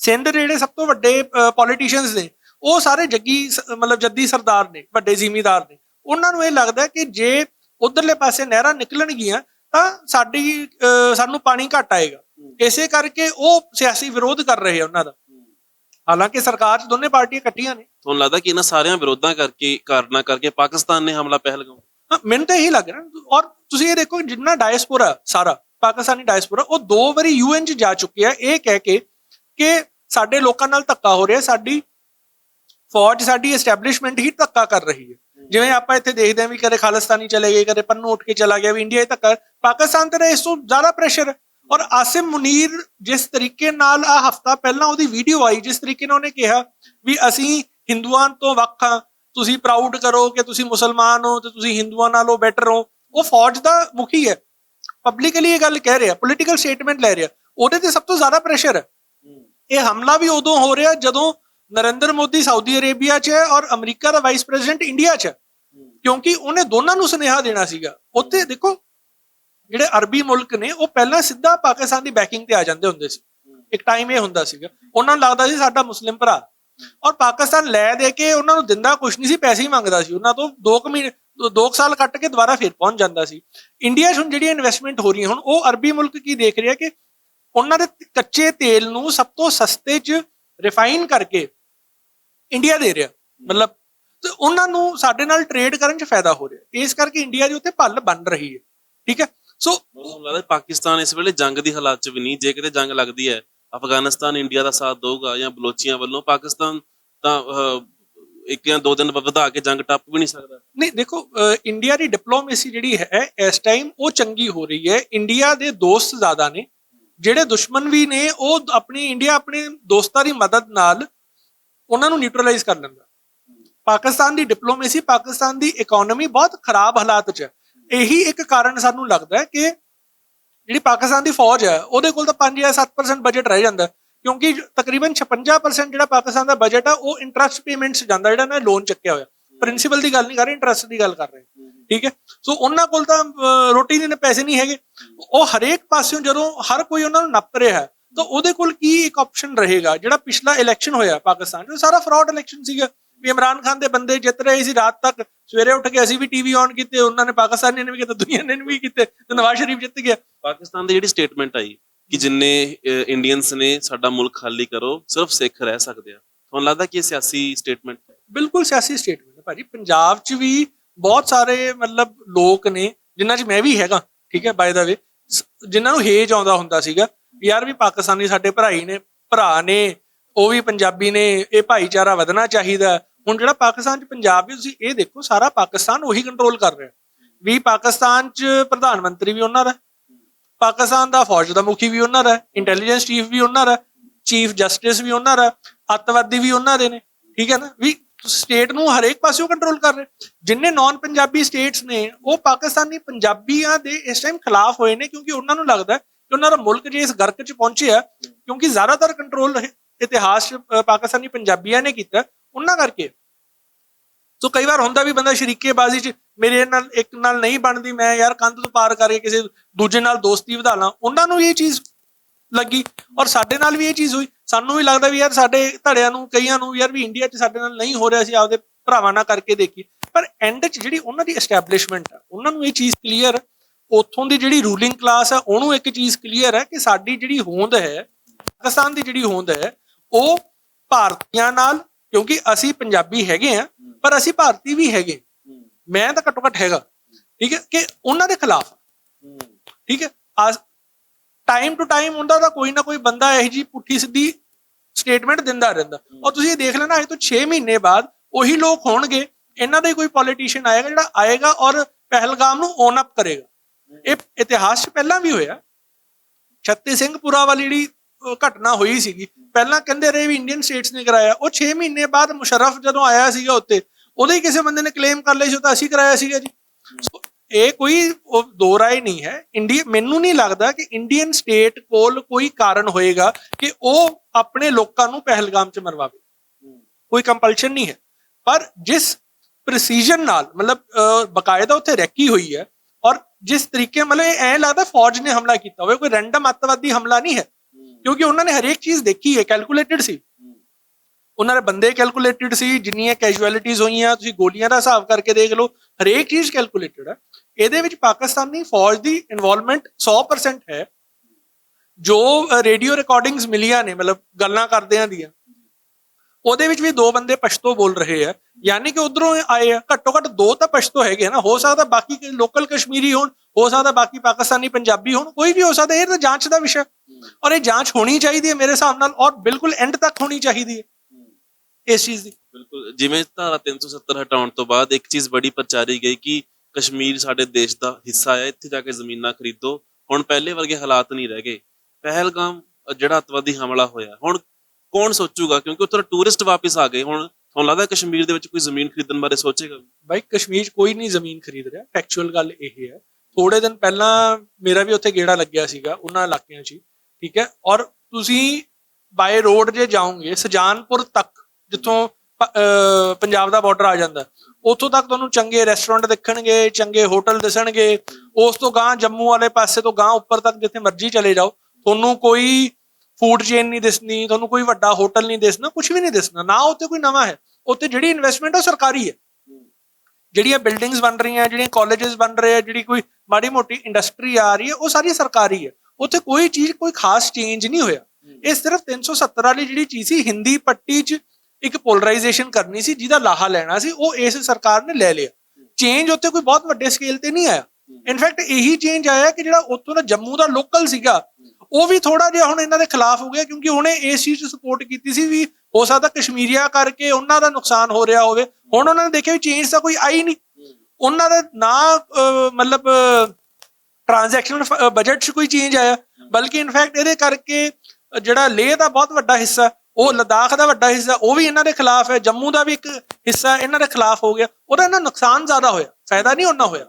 ਸਿੰਧ ਦੇ ਜਿਹੜੇ ਸਭ ਤੋਂ ਵੱਡੇ ਪੋਲੀਟੀਸ਼ੀਅਨਸ ਨੇ ਉਹ ਸਾਰੇ ਜੱਗੀ ਮਤਲਬ ਜੱਦੀ ਸਰਦਾਰ ਨੇ ਵੱਡੇ ਜ਼ਿਮੀਦਾਰ ਨੇ। ਉਹਨਾਂ ਨੂੰ ਇਹ ਲੱਗਦਾ ਕਿ ਜੇ ਉਧਰਲੇ ਪਾਸੇ ਨਹਿਰਾਂ ਨਿਕਲਣਗੀਆਂ ਤਾਂ ਸਾਡੀ ਸਾਨੂੰ ਪਾਣੀ ਘੱਟ ਆਏਗਾ। ਇਸੇ ਕਰਕੇ ਉਹ ਸਿਆਸੀ ਵਿਰੋਧ ਕਰ ਰਹੇ ਆ ਉਹਨਾਂ ਦਾ। ਹਾਲਾਂਕਿ ਸਰਕਾਰ 'ਚ ਦੋਨੇ ਪਾਰਟੀਆਂ ਇਕੱਠੀਆਂ ਨੇ। ਤੁਹਾਨੂੰ ਲੱਗਦਾ ਕਿ ਇਹਨਾਂ ਸਾਰਿਆਂ ਵਿਰੋਧਾਂ ਕਰਕੇ ਕਾਰਨਾਂ ਕਰਕੇ ਪਾਕਿਸਤਾਨ ਨੇ ਹਮਲਾ ਪਹਿਲਗਾਮ? ਮੈਨੂੰ ਤਾਂ ਇਹੀ ਲੱਗ ਰਿਹਾ। ਔਰ ਤੁਸੀਂ ਇਹ ਦੇਖੋ ਜਿੰਨਾ ਡਾਇਸਪੋਰਾ ਸਾਰਾ ਪਾਕਿਸਤਾਨੀ ਡਾਇਸਪੋਰਾ ਉਹ ਦੋ ਵਾਰੀ ਯੂਐਨ 'ਚ ਜਾ ਚੁੱਕੇ ਆ ਇਹ ਕਹਿ ਕੇ ਕਿ ਸਾਡੇ ਲੋਕਾਂ ਨਾਲ ਧੱਕਾ ਹੋ ਰਿਹਾ। ਸਾਡੀ ਫੌਜ ਸਾਡੀ ਐਸਟੈਬਲਿਸ਼ਮੈਂਟ ਹੀ ਧੱਕਾ ਕਰ ਰਹੀ ਹੈ। ਜਿਵੇਂ ਆਪਾਂ ਇੱਥੇ ਦੇਖਦੇ ਹਾਂ ਵੀ ਕਦੇ ਖਾਲਿਸਤਾਨੀ ਚਲੇ ਗਏ ਕਦੇ ਪੰਨੂ ਉੱਠ ਕੇ ਚਲਾ ਗਿਆ ਵੀ ਇੰਡੀਆ ਹੀ ਧੱਕਾ ਪਾਕਿਸਤਾਨ ਤੇ ਇਸ ਤੋਂ ਜ਼ਿਆਦਾ ਪ੍ਰੈਸ਼ਰ ਔਰ ਆਸਿਮ ਮੁਨੀਰ ਜਿਸ ਤਰੀਕੇ ਨਾਲ ਆ ਹਫਤਾ ਪਹਿਲਾਂ ਉਹਦੀ ਵੀਡੀਓ ਆਈ ਜਿਸ ਤਰੀਕੇ ਨਾਲ ਉਹਨੇ ਕਿਹਾ ਵੀ ਅਸੀਂ ਹਿੰਦੂਆਂ ਤੋਂ ਵੱਖ ਹਾਂ ਤੁਸੀਂ ਪ੍ਰਾਊਡ ਕਰੋ ਕਿ ਤੁਸੀਂ ਮੁਸਲਮਾਨ ਹੋ ਤੇ ਤੁਸੀਂ ਹਿੰਦੂਆਂ ਨਾਲੋਂ ਬੈਟਰ ਹੋ। ਉਹ ਫੌਜ ਦਾ ਮੁਖੀ ਹੈ। ਪਬਲਿਕਲੀ ਇਹ ਗੱਲ ਕਹਿ ਰਿਹਾ ਪੋਲੀਟੀਕਲ ਸਟੇਟਮੈਂਟ ਲੈ ਰਿਹਾ। ਉਹਦੇ ਤੇ ਸਭ ਤੋਂ ਜ਼ਿਆਦਾ ਪ੍ਰੈਸ਼ਰ ਹੈ। ਇਹ ਹਮਲਾ ਵੀ ਉਦੋਂ ਹੋ ਰਿਹਾ ਜਦੋਂ ਨਰਿੰਦਰ ਮੋਦੀ ਸਾਊਦੀ ਅਰੇਬੀਆ 'ਚ ਹੈ ਔਰ ਅਮਰੀਕਾ ਦਾ ਵਾਈਸ ਪ੍ਰੈਜ਼ੀਡੈਂਟ ਇੰਡੀਆ 'ਚ ਹੈ। ਕਿਉਂਕਿ ਉਹਨੇ ਦੋਨਾਂ ਨੂੰ ਸੁਨੇਹਾ ਦੇਣਾ ਸੀਗਾ। ਉੱਥੇ ਦੇਖੋ, ਜਿਹੜੇ ਅਰਬੀ ਮੁਲਕ ਨੇ, ਉਹ ਪਹਿਲਾਂ ਸਿੱਧਾ ਪਾਕਿਸਤਾਨ ਦੀ ਬੈਕਿੰਗ ਤੇ ਆ ਜਾਂਦੇ ਹੁੰਦੇ ਸੀ। ਇੱਕ ਟਾਈਮ ਇਹ ਹੁੰਦਾ ਸੀਗਾ। ਉਹਨਾਂ ਨੂੰ ਲੱਗਦਾ ਸੀ ਸਾਡਾ ਮੁਸਲਿਮ ਭਰਾ। ਔਰ ਪਾਕਿਸਤਾਨ ਲੈ ਦੇ ਕੇ ਉਹਨਾਂ ਨੂੰ ਦਿੰਦਾ ਕੁਝ ਨਹੀਂ ਸੀ, ਪੈਸੇ ਹੀ ਮੰਗਦਾ ਸੀ। ਉਹਨਾਂ ਤੋਂ 2 ਮਹੀਨੇ 2 ਸਾਲ ਕੱਟ ਕੇ ਦੁਬਾਰਾ ਫਿਰ ਪਹੁੰਚ ਜਾਂਦਾ ਸੀ। ਇੰਡੀਆ 'ਚ ਹੁਣ ਜਿਹੜੀਆਂ ਇਨਵੈਸਟਮੈਂਟ ਹੋ ਰਹੀਆਂ ਹੁਣ, ਉਹ ਅਰਬੀ ਮੁਲਕ ਕੀ ਦੇਖ ਰਿਹਾ ਕਿ ਉਹਨਾਂ ਦੇ ਕੱਚੇ ਤੇਲ ਨੂੰ ਸਭ ਤੋਂ ਸਸਤੇ 'ਚ ਰਿਫਾਈਨ ਕਰਕੇ ਇੰਡੀਆ ਦੇ ਰਿਹਾ। ਮਤਲਬ ਤੇ ਉਹਨਾਂ ਨੂੰ ਸਾਡੇ ਨਾਲ ਟ੍ਰੇਡ ਕਰਨ 'ਚ ਫਾਇਦਾ ਹੋ ਰਿਹਾ। ਇਸ ਕਰਕੇ ਇੰਡੀਆ ਦੀ ਉੱਥੇ ਭੱਲ ਬਣ ਰਹੀ ਹੈ। ਠੀਕ ਹੈ? ਸੋ ਮੈਨੂੰ ਲੱਗਦਾ ਪਾਕਿਸਤਾਨ ਇਸ ਵੇਲੇ ਜੰਗ ਦੀ ਹਾਲਾਤ 'ਚ ਵੀ ਨਹੀਂ। ਜੇ ਕਿਤੇ ਜੰਗ ਲੱਗਦੀ ਹੈ ਅਫਗਾਨਿਸਤਾਨ ਇੰਡੀਆ ਦਾ ਸਾਥ ਦਊਗਾ ਜਾਂ ਬਲੋਚੀਆਂ ਵੱਲੋਂ ਪਾਕਿਸਤਾਨ ਤਾਂ ਇੱਕ ਜਾਂ ਦੋ ਦਿਨ ਵਧਾ ਕੇ ਜੰਗ ਟੱਪ ਵੀ ਨਹੀਂ ਸਕਦਾ। ਨਹੀਂ ਦੇਖੋ ਇੰਡੀਆ ਦੀ ਡਿਪਲੋਮੇਸੀ ਜਿਹੜੀ ਹੈ ਇਸ ਟਾਈਮ ਉਹ ਚੰਗੀ ਹੋ ਰਹੀ ਹੈ। ਇੰਡੀਆ ਦੇ ਦੋਸਤ ਜ਼ਿਆਦਾ ਨੇ। ਜਿਹੜੇ ਦੁਸ਼ਮਣ ਵੀ ਨੇ ਉਹ ਆਪਣੀ ਇੰਡੀਆ ਆਪਣੇ ਦੋਸਤਾਂ ਦੀ ਮਦਦ ਨਾਲ ਉਹਨਾਂ ਨੂੰ ਨਿਊਟਰਲਾਈਜ਼ ਕਰ ਲੈਂਦਾ ਪਾਕਿਸਤਾਨ ਦੀ ਡਿਪਲੋਮੇਸੀ ਪਾਕਿਸਤਾਨ ਦੀ ਇਕਨੋਮੀ ਬਹੁਤ ਖਰਾਬ ਹਾਲਾਤ 'ਚ ਹੈ। ਇਹੀ ਇੱਕ ਕਾਰਨ ਸਾਨੂੰ ਲੱਗਦਾ ਹੈ ਕਿ ਜਿਹੜੀ ਪਾਕਿਸਤਾਨ ਦੀ ਫੌਜ ਹੈ, ਉਹਦੇ ਕੋਲ ਤਾਂ 5 ਜਾਂ 7% ਬਜਟ ਰਹਿ ਜਾਂਦਾ ਕਿਉਂਕਿ ਤਕਰੀਬਨ 56% ਜਿਹੜਾ ਪਾਕਿਸਤਾਨ ਦਾ ਬਜਟ ਆ, ਉਹ ਇੰਟਰਸਟ ਪੇਮੈਂਟਸ ਜਾਂਦਾ, ਜਿਹੜਾ ਨਾ ਲੋਨ ਚੱਕਿਆ ਹੋਇਆ। ਪ੍ਰਿੰਸੀਪਲ ਦੀ ਗੱਲ ਨਹੀਂ ਕਰ ਰਹੇ ਇੰਟਰਸਟ ਦੀ ਗੱਲ ਕਰ ਰਹੇ। ਠੀਕ ਹੈ? ਸੋ ਉਹਨਾਂ ਕੋਲ ਤਾਂ ਰੋਟੀ ਦੇ ਪੈਸੇ ਨਹੀਂ ਹੈਗੇ। ਉਹ ਹਰੇਕ ਪਾਸਿਓਂ ਜਦੋਂ ਹਰ ਕੋਈ ਉਹਨਾਂ ਨੂੰ ਨੱਪ ਰਿਹਾ ਤਾਂ ਉਹਦੇ ਕੋਲ ਕੀ ਇੱਕ ਆਪਸ਼ਨ ਰਹੇਗਾ? ਜਿਹੜਾ ਪਿਛਲਾ ਇਲੈਕਸ਼ਨ ਹੋਇਆ ਪਾਕਿਸਤਾਨ 'ਚ ਸਾਰਾ ਫਰਾਡ ਇਲੈਕਸ਼ਨ ਸੀਗਾ। ਵੀ ਇਮਰਾਨ ਖਾਨ ਦੇ ਬੰਦੇ ਜਿੱਤ ਰਹੇ ਸੀ ਰਾਤ ਤੱਕ ਸਵੇਰੇ ਉੱਠ ਕੇ ਅਸੀਂ ਵੀ ਟੀਵੀ ਔਨ ਕੀਤੇ ਉਹਨਾਂ ਨੇ ਪਾਕਿਸਤਾਨ ਨੇ ਵੀ ਕੀਤਾ ਦੁਨੀਆ ਨੇ ਵੀ ਕੀਤੇ ਤੇ ਨਵਾਜ਼ ਸ਼ਰੀਫ ਜਿੱਤ ਗਿਆ। ਪਾਕਿਸਤਾਨ ਦੀ ਜਿਹੜੀ ਸਟੇਟਮੈਂਟ ਆਈ ਕਿ ਜਿੰਨੇ ਇੰਡੀਅਨਸ ਨੇ ਸਾਡਾ ਮੁਲਕ ਖਾਲੀ ਕਰੋ ਸਿਰਫ ਸਿੱਖ ਰਹਿ ਸਕਦੇ ਆ। ਤੁਹਾਨੂੰ ਲੱਗਦਾ ਕਿ ਇਹ ਸਿਆਸੀ ਸਟੇਟਮੈਂਟ ਬਿਲਕੁਲ ਸਿਆਸੀ ਸਟੇਟਮੈਂਟ ਹੈ ਭਾਜੀ। ਪੰਜਾਬ 'ਚ ਵੀ ਬਹੁਤ ਸਾਰੇ ਮਤਲਬ ਲੋਕ ਨੇ ਜਿਨ੍ਹਾਂ 'ਚ ਮੈਂ ਵੀ ਹੈਗਾ ਠੀਕ ਹੈ ਬਾਏ ਦਾ ਵੇ ਜਿਨ੍ਹਾਂ ਨੂੰ ਹੇਜ ਆਉਂਦਾ ਹੁੰਦਾ ਸੀਗਾ ਯਾਰ ਵੀ ਪਾਕਿਸਤਾਨੀ ਸਾਡੇ ਭਰਾਈ ਨੇ, ਭਰਾ ਨੇ, ਉਹ ਵੀ ਪੰਜਾਬੀ ਨੇ, ਇਹ ਭਾਈਚਾਰਾ ਵਧਣਾ ਚਾਹੀਦਾ। ਹੁਣ ਜਿਹੜਾ ਪਾਕਿਸਤਾਨ 'ਚ ਪੰਜਾਬ ਵੀ ਤੁਸੀਂ ਇਹ ਦੇਖੋ, ਸਾਰਾ ਪਾਕਿਸਤਾਨ ਉਹੀ ਕੰਟਰੋਲ ਕਰ ਰਿਹਾ। ਵੀ ਪਾਕਿਸਤਾਨ 'ਚ ਪ੍ਰਧਾਨ ਮੰਤਰੀ ਵੀ ਉਹਨਾਂ ਦਾ, ਪਾਕਿਸਤਾਨ ਦਾ ਫੌਜ ਦਾ ਮੁਖੀ ਵੀ ਉਹਨਾਂ ਦਾ ਇੰਟੈਲੀਜੈਂਸ ਚੀਫ ਵੀ ਉਹਨਾਂ ਦਾ ਚੀਫ ਜਸਟਿਸ ਵੀ ਉਹਨਾਂ ਦਾ, ਅੱਤਵਾਦੀ ਵੀ ਉਹਨਾਂ ਦੇ ਨੇ, ਠੀਕ ਹੈ ਨਾ? ਵੀ ਸਟੇਟ ਨੂੰ ਹਰੇਕ ਪਾਸਿਓਂ ਕੰਟਰੋਲ ਕਰ ਰਹੇ। ਜਿੰਨੇ ਨਾਨ ਪੰਜਾਬੀ ਸਟੇਟਸ ਨੇ, ਉਹ ਪਾਕਿਸਤਾਨੀ ਪੰਜਾਬੀਆਂ ਦੇ ਇਸ ਟਾਈਮ ਖਿਲਾਫ ਹੋਏ ਨੇ, ਕਿਉਂਕਿ ਉਹਨਾਂ ਨੂੰ ਲੱਗਦਾ ਕਿ ਉਹਨਾਂ ਦਾ ਮੁਲਕ ਜੇ ਇਸ ਗਰਕ 'ਚ ਪਹੁੰਚਿਆ ਕਿਉਂਕਿ ਜ਼ਿਆਦਾਤਰ ਕੰਟਰੋਲ ਇਤਿਹਾਸ 'ਚ ਪਾਕਿਸਤਾਨੀ ਪੰਜਾਬੀਆਂ ਨੇ ਕੀਤਾ, ਉਹਨਾਂ ਕਰਕੇ। ਸੋ ਕਈ ਵਾਰ ਹੁੰਦਾ ਵੀ ਬੰਦਾ ਸ਼ਰੀਕੇਬਾਜ਼ੀ 'ਚ, ਮੇਰੇ ਨਾਲ ਇੱਕ ਨਾਲ ਨਹੀਂ ਬਣਦੀ, ਮੈਂ ਯਾਰ ਕੰਧ ਤੋਂ ਪਾਰ ਕਰਕੇ ਕਿਸੇ ਦੂਜੇ ਨਾਲ ਦੋਸਤੀ ਵਧਾ ਲਾਂ, ਉਹਨਾਂ ਨੂੰ ਇਹ ਚੀਜ਼ ਲੱਗੀ, ਔਰ ਸਾਡੇ ਨਾਲ ਵੀ ਇਹ ਚੀਜ਼ ਹੋਈ। ਸਾਨੂੰ ਵੀ ਲੱਗਦਾ ਵੀ ਯਾਰ ਸਾਡੇ ਧੜਿਆਂ ਨੂੰ, ਕਈਆਂ ਨੂੰ ਯਾਰ ਵੀ ਇੰਡੀਆ 'ਚ ਸਾਡੇ ਨਾਲ ਨਹੀਂ ਹੋ ਰਿਹਾ ਸੀ, ਆਪਦੇ ਭਰਾਵਾਂ ਨਾਲ ਕਰਕੇ ਦੇਖੀ ਪਰ ਐਂਡ 'ਚ ਜਿਹੜੀ ਉਹਨਾਂ ਦੀ ਐਸਟੈਬਲਿਸ਼ਮੈਂਟ ਆ, ਉਹਨਾਂ ਨੂੰ ਇਹ ਚੀਜ਼ ਕਲੀਅਰ ਉੱਥੋਂ ਦੀ ਜਿਹੜੀ ਰੂਲਿੰਗ ਕਲਾਸ ਆ, ਉਹਨੂੰ ਇੱਕ ਚੀਜ਼ ਕਲੀਅਰ ਹੈ ਕਿ ਸਾਡੀ ਜਿਹੜੀ ਹੋਂਦ ਹੈ, ਪਾਕਿਸਤਾਨ ਦੀ ਜਿਹੜੀ ਹੋਂਦ ਹੈ, ਉਹ ਭਾਰਤੀਆਂ ਨਾਲ, ਕਿਉਂਕਿ ਅਸੀਂ ਪੰਜਾਬੀ ਹੈਗੇ ਆ, ਪਰ ਅਸੀਂ ਭਾਰਤੀ ਵੀ ਹੈਗੇ। ਮੈਂ ਤਾਂ ਘੱਟੋ ਘੱਟ ਹੈਗਾ। ਠੀਕ ਹੈ? ਕਿ ਉਹਨਾਂ ਦੇ ਖਿਲਾਫ। ਠੀਕ ਹੈ? ਟਾਈਮ ਟੂ ਟਾਈਮ ਹੁੰਦਾ ਤਾਂ ਕੋਈ ਨਾ ਕੋਈ ਬੰਦਾ ਇਹੋ ਜੀ ਪੁੱਠੀ ਸਿੱਧੀ ਸਟੇਟਮੈਂਟ ਦਿੰਦਾ ਰਹਿੰਦਾ। ਔਰ ਤੁਸੀਂ ਇਹ ਦੇਖ ਲੈਣਾ ਅੱਜ ਤੋਂ 6 ਮਹੀਨੇ ਬਾਅਦ ਉਹੀ ਲੋਕ ਹੋਣਗੇ, ਇਹਨਾਂ ਦਾ ਕੋਈ ਪੋਲੀਟੀਸ਼ੀਅਨ ਆਏਗਾ ਜਿਹੜਾ ਆਏਗਾ ਔਰ ਪਹਿਲਗਾਮ ਨੂੰ ਓਨ ਅਪ ਕਰੇਗਾ। ਇਹ ਇਤਿਹਾਸ 'ਚ ਪਹਿਲਾਂ ਵੀ ਹੋਇਆ। ਛੱਤੀ ਸਿੰਘਪੁਰਾ ਵਾਲੀ ਜਿਹੜੀ ਘਟਨਾ ਹੋਈ ਸੀਗੀ ਪਹਿਲਾਂ ਕਹਿੰਦੇ ਰਹੇ ਵੀ ਇੰਡੀਅਨ ਸਟੇਟਸ ਨੇ ਕਰਾਇਆ। ਉਹ 6 ਮਹੀਨੇ ਬਾਅਦ ਮੁਸ਼ਰਫ ਜਦੋਂ ਆਇਆ ਸੀਗਾ ਉੱਤੇ ਉਹਦੇ ਹੀ ਕਿਸੇ ਬੰਦੇ ਨੇ ਕਲੇਮ ਕਰ ਲਈ ਸੀ ਉਹ ਤਾਂ ਅਸੀਂ ਕਰਾਇਆ ਸੀਗਾ ਜੀ। ਇਹ ਕੋਈ ਦੋ ਰਾਏ ਨਹੀਂ ਹੈ। ਇੰਡੀਆ ਮੈਨੂੰ ਨਹੀਂ ਲੱਗਦਾ ਕਿ ਇੰਡੀਅਨ ਸਟੇਟ ਕੋਲ ਕੋਈ ਕਾਰਨ ਹੋਏਗਾ ਕਿ ਉਹ ਆਪਣੇ ਲੋਕਾਂ ਨੂੰ ਪਹਿਲਗਾਮ 'ਚ ਮਰਵਾਵੇ। ਕੋਈ ਕੰਪਲਸ਼ਨ ਨਹੀਂ ਹੈ। ਪਰ ਜਿਸ ਪ੍ਰੈਸੀਜਨ ਨਾਲ ਮਤਲਬ ਅਹ, ਬਕਾਇਦਾ ਉੱਥੇ ਰੈਕੀ ਹੋਈ ਹੈ ਜਿਸ ਤਰੀਕੇ ਮਤਲਬ ਇਹ ਐਂ ਲੱਗਦਾ ਫੌਜ ਨੇ ਹਮਲਾ ਕੀਤਾ ਹੋਵੇ ਕੋਈ ਰੈਂਡਮ ਅੱਤਵਾਦੀ ਹਮਲਾ ਨਹੀਂ ਹੈ। ਕਿਉਂਕਿ ਉਹਨਾਂ ਨੇ ਹਰੇਕ ਚੀਜ਼ ਦੇਖੀ ਹੈ ਕੈਲਕੂਲੇਟਡ ਸੀ। ਉਹਨਾਂ ਦੇ ਬੰਦੇ ਕੈਲਕੂਲੇਟਡ ਸੀ ਜਿੰਨੀਆਂ ਕੈਜੂਅਲਿਟੀਜ਼ ਹੋਈਆਂ ਤੁਸੀਂ ਗੋਲੀਆਂ ਦਾ ਹਿਸਾਬ ਕਰਕੇ ਦੇਖ ਲਓ ਹਰੇਕ ਚੀਜ਼ ਕੈਲਕੂਲੇਟਡ ਹੈ। ਇਹਦੇ ਵਿੱਚ ਪਾਕਿਸਤਾਨੀ ਫੌਜ ਦੀ ਇਨਵੋਲਵਮੈਂਟ 100% ਹੈ। ਜੋ ਰੇਡੀਓ ਰਿਕਾਰਡਿੰਗਸ ਮਿਲੀਆਂ ਨੇ ਮਤਲਬ ਗੱਲਾਂ ਕਰਦਿਆਂ ਦੀਆਂ। ਉਹਦੇ ਵਿੱਚ ਵੀ ਦੋ ਬੰਦੇ ਪਸ਼ਤੋ ਬੋਲ ਰਹੇ ਆ। ਯਾਨੀ ਕਿ ਉਧਰੋਂ ਆਏ ਆ, ਘੱਟੋ ਘੱਟ ਦੋ ਤਾਂ ਪਸ਼ਤੋ ਹੈਗੇ ਨਾ। ਹੋ ਸਕਦਾ ਬਾਕੀ ਲੋਕਲ ਕਸ਼ਮੀਰੀ ਹੋਣ, ਹੋ ਸਕਦਾ ਬਾਕੀ ਪਾਕਿਸਤਾਨੀ ਪੰਜਾਬੀ ਹੋਣ, ਕੋਈ ਵੀ ਹੋ ਸਕਦਾ, ਇਹ ਤਾਂ ਜਾਂਚ ਦਾ ਵਿਸ਼ਾ। ਔਰ ਇਹ ਜਾਂਚ ਹੋਣੀ ਚਾਹੀਦੀ ਹੈ ਮੇਰੇ ਹਿਸਾਬ ਨਾਲ, ਔਰ ਬਿਲਕੁਲ ਐਂਡ ਤੱਕ ਹੋਣੀ ਚਾਹੀਦੀ ਹੈ। ਇਸ ਚੀਜ਼ ਦੀ। ਬਿਲਕੁਲ, ਜਿਵੇਂ ਧਾਰਾ 370 ਹਟਾਉਣ ਤੋਂ ਬਾਅਦ ਇੱਕ ਚੀਜ਼ ਬੜੀ ਪ੍ਰਚਾਰੀ ਗਈ ਕਿ ਕਸ਼ਮੀਰ ਸਾਡੇ ਦੇਸ਼ ਦਾ ਹਿੱਸਾ ਹੈ, ਇੱਥੇ ਜਾ ਕੇ ਜ਼ਮੀਨਾਂ ਖਰੀਦੋ। ਹੁਣ ਪਹਿਲੇ ਵਰਗੇ ਹਾਲਾਤ ਨਹੀਂ ਰਹਿ ਗਏ। ਪਹਿਲਗਾਮ ਜਿਹੜਾ ਅਤਵਾਦੀ ਹਮਲਾ ਹੋਇਆ, ਹੁਣ ਕੌਣ ਸੋਚੂਗਾ? ਕਿਉਂਕਿ ਉੱਥੇ ਟੂਰਿਸਟ ਵਾਪਸ ਆ ਗਏ। ਹੁਣ ਤੁਹਾਨੂੰ ਲੱਗਦਾ ਕਸ਼ਮੀਰ ਦੇ ਵਿੱਚ ਕੋਈ ਜ਼ਮੀਨ ਖਰੀਦਣ ਬਾਰੇ ਸੋਚੇਗਾ? ਬਾਈ, ਕਸ਼ਮੀਰ ਕੋਈ ਨਹੀਂ ਜ਼ਮੀਨ ਖਰੀਦ ਰਿਹਾ। ਫੈਕਚੁਅਲ ਗੱਲ ਇਹ ਹੈ। ਥੋੜੇ ਦਿਨ ਪਹਿਲਾਂ ਮੇਰਾ ਵੀ ਉੱਥੇ ਗੇੜਾ ਲੱਗਿਆ ਸੀਗਾ, ਉਹਨਾਂ ਇਲਾਕਿਆਂ 'ਚ ਠੀਕ ਹੈ? ਔਰ ਤੁਸੀਂ ਬਾਏ ਰੋਡ ਜੇ ਜਾਓਗੇ, ਸਜਾਨਪੁਰ ਤੱਕ ਜਿੱਥੋਂ ਪੰਜਾਬ ਦਾ ਬਾਰਡਰ ਆ ਜਾਂਦਾ, ਉੱਥੋਂ ਤੱਕ ਤੁਹਾਨੂੰ ਚੰਗੇ ਰੈਸਟੋਰੈਂਟ ਦੇਖਣਗੇ, ਚੰਗੇ ਹੋਟਲ ਦਿਸਣਗੇ। ਉਸ ਤੋਂ ਗਾਂ ਜੰਮੂ ਵਾਲੇ ਪਾਸੇ ਤੋਂ ਗਾਂ ਉੱਪਰ ਤੱਕ ਜਿੱਥੇ ਮਰਜ਼ੀ ਚਲੇ ਜਾਓ। ਤੁਹਾਨੂੰ ਕੋਈ ਫੂਡ ਚੇਨ ਨਹੀਂ ਦਿਸਣੀ, ਤੁਹਾਨੂੰ ਕੋਈ ਵੱਡਾ ਹੋਟਲ ਨਹੀਂ ਦਿਸਣਾ ਕੁਝ ਵੀ ਨਹੀਂ ਦਿਸਣਾ, ਨਾ ਉੱਥੇ ਕੋਈ ਨਵਾਂ ਹੈ, ਉੱਥੇ ਜਿਹੜੀ ਇਨਵੈਸਟਮੈਂਟ ਉਹ ਸਰਕਾਰੀ ਹੈ। ਜਿਹੜੀਆਂ ਬਿਲਡਿੰਗਸ ਬਣ ਰਹੀਆਂ, ਜਿਹੜੀਆਂ ਕਾਲਜਸ ਬਣ ਰਹੇ ਆ, ਜਿਹੜੀ ਕੋਈ ਮਾੜੀ ਮੋਟੀ ਇੰਡਸਟਰੀ ਆ ਰਹੀ ਹੈ, ਉਹ ਸਾਰੀ ਸਰਕਾਰੀ ਹੈ। ਉੱਥੇ ਕੋਈ ਚੀਜ਼, ਕੋਈ ਖਾਸ ਚੇਂਜ ਨਹੀਂ ਹੋਇਆ। ਇਹ ਸਿਰਫ 370 ਵਾਲੀ ਜਿਹੜੀ ਚੀਜ਼ ਸੀ, ਹਿੰਦੀ ਪੱਟੀ 'ਚ ਇੱਕ ਪੋਲਰਾਈਜੇਸ਼ਨ ਕਰਨੀ ਸੀ, ਜਿਹਦਾ ਲਾਹਾ ਲੈਣਾ ਸੀ, ਉਹ ਇਸ ਸਰਕਾਰ ਨੇ ਲੈ ਲਿਆ। ਚੇਂਜ ਉੱਥੇ ਕੋਈ ਬਹੁਤ ਵੱਡੇ ਸਕੇਲ ਤੇ ਨਹੀਂ ਆਇਆ। ਇਨਫੈਕਟ ਇਹੀ ਚੇਂਜ ਆਇਆ ਕਿ ਜਿਹੜਾ ਉੱਥੋਂ ਦਾ ਜੰਮੂ ਦਾ ਲੋਕਲ ਸੀਗਾ, ਉਹ ਵੀ ਥੋੜਾ ਜਿਹਾ ਹੁਣ ਇਹਨਾਂ ਦੇ ਖਿਲਾਫ ਹੋ ਗਿਆ ਕਿਉਂਕਿ ਉਹਨੇ ਇਸ ਚੀਜ਼ 'ਚ ਸਪੋਰਟ ਕੀਤੀ ਸੀ ਵੀ ਹੋ ਸਕਦਾ ਕਸ਼ਮੀਰੀਆ ਕਰਕੇ ਉਹਨਾਂ ਦਾ ਨੁਕਸਾਨ ਹੋ ਰਿਹਾ ਹੋਵੇ। ਹੁਣ ਉਹਨਾਂ ਨੇ ਦੇਖਿਆ ਵੀ ਚੇਂਜ ਤਾਂ ਕੋਈ ਆਈ ਨਹੀਂ। ਉਹਨਾਂ ਦਾ ਨਾ ਮਤਲਬ ਟ੍ਰਾਂਜੈਕਸ਼ਨ ਬਜਟ 'ਚ ਕੋਈ ਚੇਂਜ ਆਇਆ। ਬਲਕਿ ਇਨਫੈਕਟ ਇਹਦੇ ਕਰਕੇ ਜਿਹੜਾ ਲੇਹ ਦਾ ਬਹੁਤ ਵੱਡਾ ਹਿੱਸਾ, ਉਹ ਲਦਾਖ ਦਾ ਵੱਡਾ ਹਿੱਸਾ, ਉਹ ਵੀ ਇਹਨਾਂ ਦੇ ਖਿਲਾਫ ਹੈ। ਜੰਮੂ ਦਾ ਵੀ ਇੱਕ ਹਿੱਸਾ ਇਹਨਾਂ ਦੇ ਖਿਲਾਫ ਹੋ ਗਿਆ। ਉਹਦਾ ਇਹਨਾਂ ਨੁਕਸਾਨ ਜ਼ਿਆਦਾ ਹੋਇਆ। ਫਾਇਦਾ ਨਹੀਂ ਉਹਨਾਂ ਹੋਇਆ।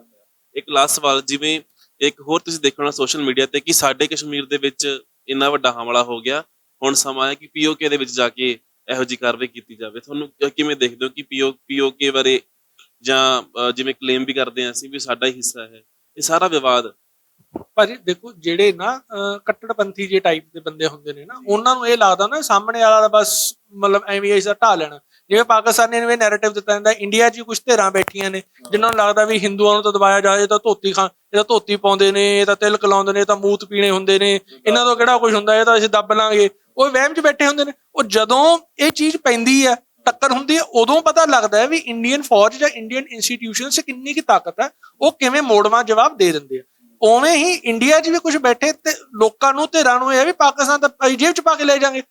ਇੱਕ ਲਾਸਟ ਸਵਾਲ ਜਿਵੇਂ ਇੱਕ ਹੋਰ ਤੁਸੀਂ ਦੇਖਣਾ ਸੋਸ਼ਲ ਮੀਡੀਆ ਤੇ ਕਿ ਸਾਡੇ ਕਸ਼ਮੀਰ ਦੇ ਵਿੱਚ ਇੰਨਾ ਵੱਡਾ ਹਮਲਾ ਹੋ ਗਿਆ ਹੁਣ ਸਮਾਂ ਹੈ ਕਿ ਪੀਓਕੇ ਦੇ ਵਿੱਚ ਜਾ ਕੇ ਇਹੋ ਜੀ ਕਾਰਵਾਈ ਕੀਤੀ ਜਾਵੇ। ਤੁਹਾਨੂੰ ਕਿਵੇਂ ਦੇਖਦੇ ਹੋ ਕਿ ਪੀਓ ਪੀਓਕੇ ਬਾਰੇ ਜਾਂ ਅ, ਜਿਵੇਂ ਕਲੇਮ ਵੀ ਕਰਦੇ ਆ ਅਸੀਂ ਵੀ ਸਾਡਾ ਹੀ ਹਿੱਸਾ ਹੈ ਇਹ ਸਾਰਾ ਵਿਵਾਦ? ਭਾਜੀ ਦੇਖੋ ਜਿਹੜੇ ਨਾ ਅਹ, ਕੱਟੜਪੰਥੀ ਜੇ ਟਾਈਪ ਦੇ ਬੰਦੇ ਹੁੰਦੇ ਨੇ ਨਾ ਉਹਨਾਂ ਨੂੰ ਇਹ ਲੱਗਦਾ ਨਾ ਸਾਹਮਣੇ ਵਾਲਾ ਤਾਂ ਬਸ ਮਤਲਬ ਐਵੇਂ ਇਸ ਦਾ ਢਾ ਲੈਣਾ। ਜਿਵੇਂ ਪਾਕਿਸਤਾਨ ਨੇ ਇਹ ਨੈਰੇਟਿਵ ਦਿੱਤਾ ਜਾਂਦਾ ਇੰਡੀਆ 'ਚ ਵੀ ਕੁਝ ਧਿਰਾਂ ਬੈਠੀਆਂ ਨੇ, ਜਿਨ੍ਹਾਂ ਨੂੰ ਲੱਗਦਾ ਵੀ ਹਿੰਦੂਆਂ ਨੂੰ ਤਾਂ ਦਬਾਇਆ ਜਾਏ, ਇਹ ਤਾਂ ਧੋਤੀ ਖਾਂ, ਇਹ ਤਾਂ ਧੋਤੀ ਪਾਉਂਦੇ ਨੇ, ਇਹ ਤਾਂ ਤਿਲਕ ਲਾਉਂਦੇ ਨੇ, ਇਹ ਤਾਂ ਮੂਤ ਪੀਣੇ ਹੁੰਦੇ ਨੇ, ਇਹਨਾਂ ਤੋਂ ਕਿਹੜਾ ਕੁਝ ਹੁੰਦਾ, ਇਹ ਤਾਂ ਅਸੀਂ ਦੱਬ ਲਾਂਗੇ। ਉਹ ਵਹਿਮ 'ਚ ਬੈਠੇ ਹੁੰਦੇ ਨੇ। ਉਹ ਜਦੋਂ ਇਹ ਚੀਜ਼ ਪੈਂਦੀ ਹੈ, ਟੱਕਰ ਹੁੰਦੀ ਹੈ, ਉਦੋਂ ਪਤਾ ਲੱਗਦਾ ਹੈ ਵੀ ਇੰਡੀਅਨ ਫੌਜ ਜਾਂ ਇੰਡੀਅਨ ਇੰਸਟੀਟਿਊਸ਼ਨਸ 'ਚ ਕਿੰਨੀ ਕੀ ਤਾਕਤ ਹੈ, ਉਹ ਕਿਵੇਂ ਮੋੜਵਾਂ ਜਵਾਬ ਦੇ ਦਿੰਦੇ ਆ। ਉਵੇਂ ਹੀ ਇੰਡੀਆ 'ਚ ਵੀ ਕੁਝ ਬੈਠੇ ਤੇ ਲੋਕਾਂ ਨੂੰ, ਧਿਰਾਂ ਨੂੰ ਇਹ ਵੀ ਪਾਕਿਸਤਾਨ ਤਾਂ ਜੇਬ 'ਚ ਪਾ ਕੇ ਲੈ ਜਾਾਂਗੇ।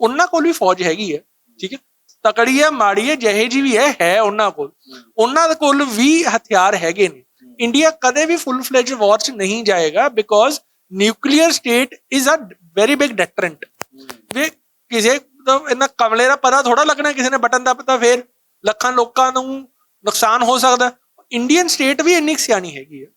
ਉਹਨਾਂ ਕੋਲ ਵੀ ਫੌਜ ਹੈਗੀ ਹੈ, ਠੀਕ ਹੈ? ਤਕੜੀ ਹੈ ਮਾੜੀ ਹੈ ਜਿਹੇ ਜੀ ਵੀ ਹੈ ਹੈ ਉਹਨਾਂ ਕੋਲ। ਉਹਨਾਂ ਦੇ ਕੋਲ ਵੀ ਹਥਿਆਰ ਹੈਗੇ ਨੇ। ਇੰਡੀਆ ਕਦੇ ਵੀ ਫੁੱਲ ਫਲੇਜ ਵਾਰ 'ਚ ਨਹੀਂ ਜਾਏਗਾ because nuclear state is a very big deterrent ਵੀ ਕਿਸੇ ਦਾ ਇਹਨਾਂ ਕਮਲੇ ਦਾ ਪਤਾ ਥੋੜਾ ਲੱਗਣਾ ਕਿਸੇ ਨੇ ਬਟਨ ਦੱਬਤਾ ਫੇਰ ਲੱਖਾਂ ਲੋਕਾਂ ਨੂੰ ਨੁਕਸਾਨ ਹੋ ਸਕਦਾ। ਇੰਡੀਅਨ ਸਟੇਟ ਵੀ ਇੰਨੀ ਕੁ ਸਿਆਣੀ ਹੈਗੀ ਹੈ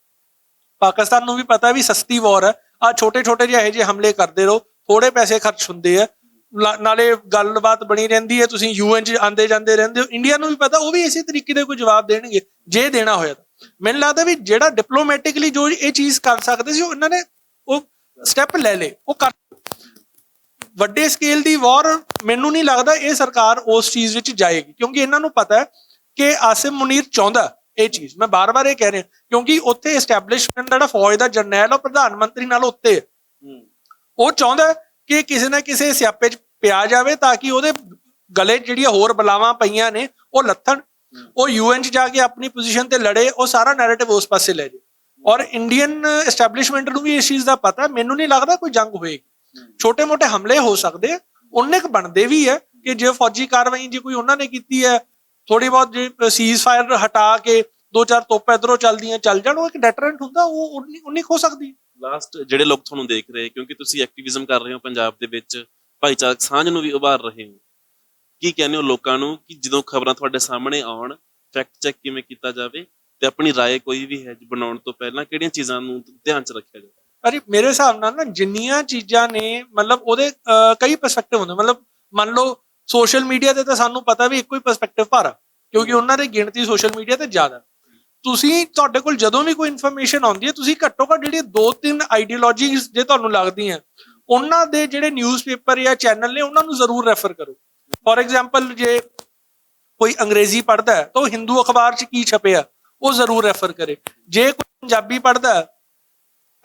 ਪਾਕਿਸਤਾਨ ਨੂੰ ਵੀ ਪਤਾ ਵੀ ਸਸਤੀ ਵਾਰ ਹੈ ਆ। ਛੋਟੇ ਛੋਟੇ ਜਿਹੇ ਇਹੋ ਜਿਹੇ ਹਮਲੇ ਕਰਦੇ ਰਹੋ ਥੋੜੇ ਪੈਸੇ ਖਰਚ ਹੁੰਦੇ ਆ। ਨਾਲੇ ਗੱਲਬਾਤ ਬਣੀ ਰਹਿੰਦੀ ਹੈ ਤੁਸੀਂ ਯੂਐਨ ਚ ਆਂਦੇ ਜਾਂਦੇ ਰਹਿੰਦੇ ਹੋ। ਇੰਡੀਆ ਨੂੰ ਵੀ ਪਤਾ ਉਹ ਵੀ ਇਸੇ ਤਰੀਕੇ ਦੇ ਕੋਈ ਜਵਾਬ ਦੇਣਗੇ ਜੇ ਦੇਣਾ ਹੋਇਆ ਤਾਂ। ਮੈਨੂੰ ਲੱਗਦਾ ਵੀ ਜਿਹੜਾ ਡਿਪਲੋਮੈਟਿਕਲੀ ਜੋ ਇਹ ਚੀਜ਼ ਕਰ ਸਕਦੇ ਸੀ ਉਹ ਇਹਨਾਂ ਨੇ ਉਹ ਸਟੈਪ ਲੈ ਲੇ ਉਹ ਕਰ ਵੱਡੇ ਸਕੇਲ ਦੀ ਵਾਰ ਮੈਨੂੰ ਨਹੀਂ ਲੱਗਦਾ ਇਹ ਸਰਕਾਰ ਉਸ ਚੀਜ਼ ਵਿੱਚ ਜਾਏਗੀ ਕਿਉਂਕਿ ਇਹਨਾਂ ਨੂੰ ਪਤਾ ਹੈ ਕਿ ਆਸਿਮ ਮੁਨੀਰ ਚਾਹੁੰਦਾ ਇਹ ਚੀਜ਼। ਮੈਂ ਬਾਰ-ਬਾਰ ਇਹ ਕਹਿ ਰਿਹਾ ਕਿਉਂਕਿ ਉੱਥੇ ਐਸਟੈਬਲਿਸ਼ਮੈਂਟ ਜਿਹੜਾ ਫੌਜ ਦਾ ਜਰਨੈਲ ਉਹ ਪ੍ਰਧਾਨ ਮੰਤਰੀ ਨਾਲ ਉੱਤੇ ਹੈ। ਉਹ ਚਾਹੁੰਦਾ ਕਿ ਕਿਸੇ ਨਾ ਕਿਸੇ ਸਿਆਪੇ 'ਚ ਪਿਆ ਜਾਵੇ ਤਾਂ ਕਿ ਉਹਦੇ ਗਲੇ ਜਿਹੜੀਆਂ ਹੋਰ ਬਲਾਵਾਂ ਪਈਆਂ ਨੇ, ਉਹ ਲੱਥਣ। ਉਹ ਯੂਐਨ 'ਚ ਜਾ ਕੇ ਆਪਣੀ ਪੋਜੀਸ਼ਨ ਤੇ ਲੜੇ, ਉਹ ਸਾਰਾ ਨੈਰੇਟਿਵ ਉਸ ਪਾਸੇ ਲੈ ਜਾਏ ਔਰ ਇੰਡੀਅਨ ਐਸਟੈਬਲਿਸ਼ਮੈਂਟ ਨੂੰ ਵੀ ਇਸ ਚੀਜ਼ ਦਾ ਪਤਾ ਹੈ। ਮੈਨੂੰ ਨਹੀਂ ਲੱਗਦਾ ਕੋਈ ਜੰਗ ਹੋਏਗੀ। ਛੋਟੇ-ਮੋਟੇ ਹਮਲੇ ਹੋ ਸਕਦੇ ਆ ਉਹਨੇ ਕ ਬਣਦੇ ਵੀ ਹੈ ਕਿ ਜੇ ਫੌਜੀ ਕਾਰਵਾਈ ਜੇ ਕੋਈ ਉਹਨਾਂ ਨੇ ਕੀਤੀ ਹੈ ਥੋੜੀ ਬਹੁਤ ਜੇ ਸੀਜ਼ ਫਾਇਰ ਹਟਾ ਕੇ ਦੋ ਚਾਰ ਤੋਪਾਂ ਇਧਰੋਂ ਚੱਲਦੀਆਂ, ਚੱਲ ਜਾਣ, ਉਹ ਇੱਕ ਡੈਟਰੈਂਟ ਹੁੰਦਾ, ਉਹ ਉਨੀ ਉਨੀ ਹੋ ਸਕਦੀ ਹੈ ਲਾਸਟ ਜਿਹੜੇ ਲੋਕ ਤੁਹਾਨੂੰ ਦੇਖ ਰਹੇ ਕਿਉਂਕਿ ਤੁਸੀਂ ਐਕਟਿਵਿਜ਼ਮ ਕਰ ਰਹੇ ਹੋ ਪੰਜਾਬ ਦੇ ਵਿੱਚ ਭਾਈਚਾਰਕ ਸਾਂਝ ਨੂੰ ਵੀ ਉਭਾਰ ਰਹੇ ਹੋ ਕੀ ਕਹਿੰਦੇ ਹੋ ਲੋਕਾਂ ਨੂੰ ਕਿ ਜਦੋਂ ਖਬਰਾਂ ਤੁਹਾਡੇ ਸਾਹਮਣੇ ਆਉਣ ਫੈਕਟ ਚੈੱਕ ਕਿਵੇਂ ਕੀਤਾ ਜਾਵੇ ਤੇ ਆਪਣੀ رائے ਕੋਈ ਵੀ ਹੈ ਬਣਾਉਣ ਤੋਂ ਪਹਿਲਾਂ ਕਿਹੜੀਆਂ ਚੀਜ਼ਾਂ ਨੂੰ ਧਿਆਨ 'ਚ ਰੱਖਿਆ ਜਾਵੇ ਅਰੇ ਮੇਰੇ ਹਿਸਾਬ ਨਾਲ ਨਾ ਜਿੰਨੀਆਂ ਚੀਜ਼ਾਂ ਨੇ ਮਤਲਬ ਉਹਦੇ ਅਹ, ਕਈ ਪਰਸਪੈਕਟਿਵ ਹੁੰਦੇ ਮਤਲਬ ਮੰਨ ਲਓ ਸੋਸ਼ਲ ਮੀਡੀਆ ਤੇ ਤਾਂ ਸਾਨੂੰ ਪਤਾ ਵੀ ਇੱਕੋ ਹੀ ਪਰਸਪੈਕਟਿਵ ਭਾਰਾ ਕਿਉਂਕਿ ਉਹਨਾਂ ਦੀ ਗਿਣਤੀ ਸੋਸ਼ਲ ਮੀਡੀਆ ਤੇ ਜ਼ਿਆਦਾ ਤੁਸੀਂ ਤੁਹਾਡੇ ਕੋਲ ਜਦੋਂ ਵੀ ਕੋਈ ਇਨਫੋਰਮੇਸ਼ਨ ਆਉਂਦੀ ਹੈ, ਤੁਸੀਂ ਘੱਟੋ ਘੱਟ ਜਿਹੜੀਆਂ ਦੋ ਤਿੰਨ ਆਈਡੀਓਲੋਜੀਜ਼ ਜੇ ਤੁਹਾਨੂੰ ਲੱਗਦੀਆਂ, ਉਹਨਾਂ ਦੇ ਜਿਹੜੇ ਨਿਊਜ਼ਪੇਪਰ ਜਾਂ ਚੈਨਲ ਨੇ, ਉਹਨਾਂ ਨੂੰ ਜ਼ਰੂਰ ਰੈਫਰ ਕਰੋ। ਫੋਰ ਐਗਜ਼ਾਮਪਲ ਜੇ ਕੋਈ ਅੰਗਰੇਜ਼ੀ ਪੜ੍ਹਦਾ ਹੈ, ਤਾਂ ਉਹ ਹਿੰਦੂ ਅਖਬਾਰ 'ਚ ਕੀ ਛਪਿਆ ਉਹ ਜ਼ਰੂਰ ਰੈਫਰ ਕਰੇ। ਜੇ ਕੋਈ ਪੰਜਾਬੀ ਪੜ੍ਹਦਾ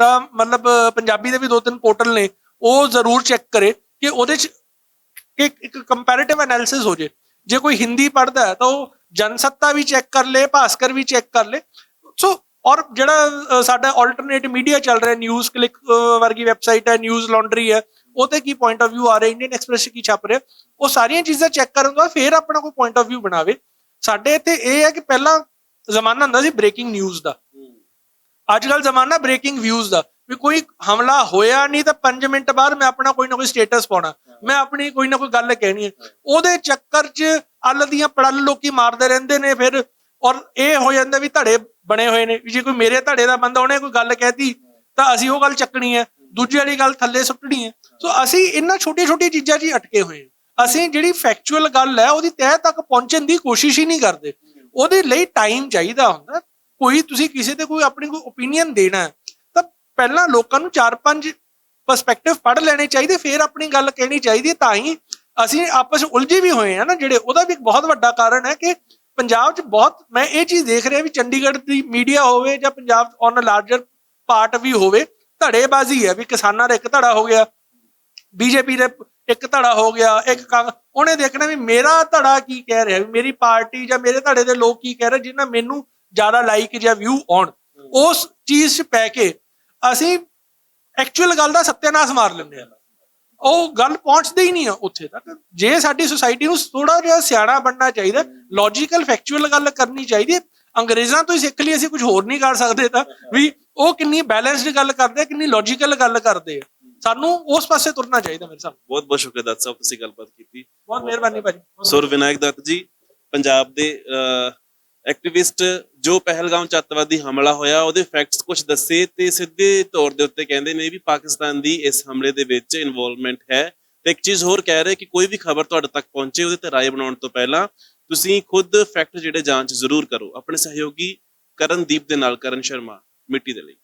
ਤਾਂ ਮਤਲਬ ਪੰਜਾਬੀ ਦੇ ਵੀ ਦੋ ਤਿੰਨ ਪੋਰਟਲ ਨੇ, ਉਹ ਜ਼ਰੂਰ ਚੈੱਕ ਕਰੇ ਕਿ ਉਹਦੇ 'ਚ ਕਿ ਇੱਕ ਕੰਪੈਰੀਟਿਵ ਐਨਾਲਿਸਿਸ ਹੋ ਜੇ। ਜੇ ਕੋਈ ਹਿੰਦੀ ਪੜ੍ਹਦਾ ਹੈ, ਤਾਂ ਉਹ ਜਨਸੱਤਾ ਵੀ ਚੈੱਕ ਕਰ ਲੇ ਭਾਸਕਰ ਵੀ ਚੈੱਕ ਕਰ ਲੇ। ਸੋ ਔਰ ਜਿਹੜਾ ਸਾਡਾ ਆਲਟਰਨੇਟ ਮੀਡੀਆ ਚੱਲ ਰਿਹਾ ਨਿਊਜ਼ ਕਲਿੱਕ ਵਰਗੀ ਵੈਬਸਾਈਟ ਹੈ ਨਿਊਜ਼ ਲਾਂਡਰੀ ਹੈ ਉਹ ਤੇ ਕੀ ਪੁਆਇੰਟ ਆਫ View ਆ ਰਿਹਾ ਇੰਡੀਅਨ ਐਕਸਪ੍ਰੈਸ ਕੀ ਛਪ ਰਿਹਾ ਉਹ ਸਾਰੀਆਂ ਚੀਜ਼ਾਂ ਚੈੱਕ ਕਰਨ ਤੋਂ ਬਾਅਦ ਫਿਰ ਆਪਣਾ ਕੋਈ ਪੁਆਇੰਟ ਆਫ View ਬਣਾਵੇ। ਸਾਡੇ ਇੱਥੇ ਇਹ ਹੈ ਕਿ ਪਹਿਲਾਂ ਜ਼ਮਾਨਾ ਹੁੰਦਾ ਸੀ ਬ੍ਰੇਕਿੰਗ ਨਿਊਜ਼ ਦਾ। ਅੱਜ ਕੱਲ ਜ਼ਮਾਨਾ ਬ੍ਰੇਕਿੰਗ ਵਿਊਜ਼ ਦਾ। ਵੀ ਕੋਈ ਹਮਲਾ ਹੋਇਆ ਨਹੀਂ ਤਾਂ 5 ਮਿੰਟ ਬਾਅਦ ਮੈਂ ਆਪਣਾ ਕੋਈ ਨਾ ਕੋਈ ਸਟੇਟਸ ਪਾਉਣਾ। ਮੈਂ ਆਪਣੀ ਕੋਈ ਨਾ ਕੋਈ ਗੱਲ ਕਹਿਣੀ ਹੈ। ਉਹਦੇ ਚੱਕਰ 'ਚ ਅੱਲ ਦੀਆਂ ਪੜਲ ਲੋਕੀ ਮਾਰਦੇ ਰਹਿੰਦੇ ਨੇ ਫਿਰ ਔਰ ਇਹ ਹੋ ਜਾਂਦਾ ਵੀ ਧੜੇ ਬਣੇ ਹੋਏ ਨੇ। ਵੀ ਜੇ ਕੋਈ ਮੇਰੇ ਧੜੇ ਦਾ ਬੰਦਾ, ਉਹਨੇ ਕੋਈ ਗੱਲ ਕਹਿਤੀ, ਤਾਂ ਅਸੀਂ ਉਹ ਗੱਲ ਚੱਕਣੀ ਹੈ। ਦੂਜੀ ਵਾਲੀ ਗੱਲ ਥੱਲੇ ਸੁੱਟਣੀ ਹੈ। ਸੋ ਅਸੀਂ ਇਹਨਾਂ ਛੋਟੀਆਂ ਛੋਟੀਆਂ ਚੀਜ਼ਾਂ 'ਚ ਹੀ ਅਟਕੇ ਹੋਏ ਹਾਂ। ਅਸੀਂ ਜਿਹੜੀ ਫੈਕਚੁਅਲ ਗੱਲ ਹੈ, ਉਹਦੀ ਤਹਿ ਤੱਕ ਪਹੁੰਚਣ ਦੀ ਕੋਸ਼ਿਸ਼ ਹੀ ਨਹੀਂ ਕਰਦੇ। ਉਹਦੇ ਲਈ ਟਾਈਮ ਚਾਹੀਦਾ ਹੁੰਦਾ। ਕੋਈ ਤੁਸੀਂ ਕਿਸੇ ਤੇ ਕੋਈ ਆਪਣੀ ਕੋਈ ਓਪੀਨੀਅਨ ਦੇਣਾ ਪਹਿਲਾਂ ਲੋਕਾਂ ਨੂੰ ਚਾਰ ਪੰਜ ਪਰਸਪੈਕਟਿਵ ਪੜ੍ਹ ਲੈਣੇ ਚਾਹੀਦੇ ਫਿਰ ਆਪਣੀ ਗੱਲ ਕਹਿਣੀ ਚਾਹੀਦੀ ਤਾਂ ਹੀ ਅਸੀਂ ਆਪਸ ਵਿੱਚ ਉਲਝੇ ਵੀ ਹੋਏ ਆ ਨਾ ਜਿਹੜੇ ਉਹਦਾ ਵੀ ਇੱਕ ਬਹੁਤ ਵੱਡਾ ਕਾਰਨ ਹੈ ਕਿ ਪੰਜਾਬ 'ਚ ਬਹੁਤ ਮੈਂ ਇਹ ਚੀਜ਼ ਦੇਖ ਰਿਹਾ ਵੀ ਚੰਡੀਗੜ੍ਹ ਦੀ ਮੀਡੀਆ ਹੋਵੇ ਜਾਂ ਪੰਜਾਬ ਔਨ ਲਾਰਜਰ ਪਾਰਟ ਵੀ ਹੋਵੇ ਧੜੇਬਾਜ਼ੀ ਹੈ ਵੀ ਕਿਸਾਨਾਂ ਦਾ ਇੱਕ ਧੜਾ ਹੋ ਗਿਆ ਬੀਜੇਪੀ ਦੇ ਇੱਕ ਧੜਾ ਹੋ ਗਿਆ ਇੱਕ ਉਹਨੇ ਦੇਖਣਾ ਵੀ ਮੇਰਾ ਧੜਾ ਕੀ ਕਹਿ ਰਿਹਾ ਵੀ ਮੇਰੀ ਪਾਰਟੀ ਜਾਂ ਮੇਰੇ ਧੜੇ ਦੇ ਲੋਕ ਕੀ ਕਹਿ ਰਹੇ ਜਿਨ੍ਹਾਂ ਮੈਨੂੰ ਜ਼ਿਆਦਾ ਲਾਈਕ ਜਾਂ ਵਿਊ ਆਉਣ ਉਸ ਚੀਜ਼ 'ਚ ਪੈ ਕੇ ਅਸੀਂ ਐਕਚੁਅਲ ਗੱਲ ਦਾ ਸੱਤਿਆਨਾਸ਼ ਮਾਰ ਲੈਂਦੇ ਆ ਉਹ ਗੱਲ ਪਹੁੰਚਦੀ ਹੀ ਨਹੀਂ ਆ ਉੱਥੇ ਤੱਕ। ਜੇ ਸਾਡੀ ਸੁਸਾਇਟੀ ਨੂੰ ਥੋੜਾ ਜਿਹਾ ਸਿਆਣਾ ਬਣਨਾ ਚਾਹੀਦਾ ਲੌਜੀਕਲ ਫੈਕਚੁਅਲ ਗੱਲ ਕਰਨੀ ਚਾਹੀਦੀ ਅੰਗਰੇਜ਼ਾਂ ਤੋਂ ਹੀ ਸਿੱਖ ਲਈ ਅਸੀਂ ਕੁਝ ਹੋਰ ਨਹੀਂ ਕਰ ਸਕਦੇ ਤਾਂ ਵੀ ਉਹ ਕਿੰਨੀ ਬੈਲੈਂਸਡ ਗੱਲ ਕਰਦੇ ਆ ਕਿੰਨੀ ਲੌਜੀਕਲ ਗੱਲ ਕਰਦੇ ਆ। ਸਾਨੂੰ ਉਸ ਪਾਸੇ ਤੁਰਨਾ ਚਾਹੀਦਾ ਮੇਰੇ ਨਾਲ। ਬਹੁਤ ਬਹੁਤ ਸ਼ੁਕਰੀਆ ਦੱਤ ਸਾਹਿਬ ਤੁਸੀਂ ਗੱਲਬਾਤ ਕੀਤੀ। ਬਹੁਤ ਮਿਹਰਬਾਨੀ ਭਾਜੀ। ਸੁਰ ਵਿਨਾਇਕ ਦੱਤ ਜੀ ਪੰਜਾਬ ਦੇ ਐਕਟਿਵਿਸਟ ਜੋ ਪਹਿਲਗਾਮ ਚ ਅੱਤਵਾਦੀ ਹਮਲਾ ਹੋਇਆ, ਉਹਦੇ ਫੈਕਟਸ ਕੁਝ ਦੱਸੇ ਤੇ ਸਿੱਧੇ ਤੌਰ ਦੇ ਉੱਤੇ ਕਹਿੰਦੇ ਨੇ ਵੀ ਪਾਕਿਸਤਾਨ ਦੀ ਇਸ ਹਮਲੇ ਦੇ ਵਿੱਚ ਇਨਵੋਲਵਮੈਂਟ ਹੈ। ਤੇ ਇੱਕ ਚੀਜ਼ ਹੋਰ ਕਹਿ ਰਹੇ ਕਿ ਕੋਈ ਵੀ ਖਬਰ ਤੁਹਾਡੇ ਤੱਕ ਪਹੁੰਚੇ, ਉਹਦੇ ਤੇ ਰਾਏ ਬਣਾਉਣ ਤੋਂ ਪਹਿਲਾਂ ਤੁਸੀਂ ਖੁਦ ਫੈਕਟ ਜਿਹੜੇ ਜਾਂਚ ਜ਼ਰੂਰ ਕਰੋ। ਆਪਣੇ ਸਹਿਯੋਗੀ ਕਰਨਦੀਪ ਦੇ ਨਾਲ ਕਰਨ ਸ਼ਰਮਾ, ਮਿੱਟੀ ਦੇ ਲਈ।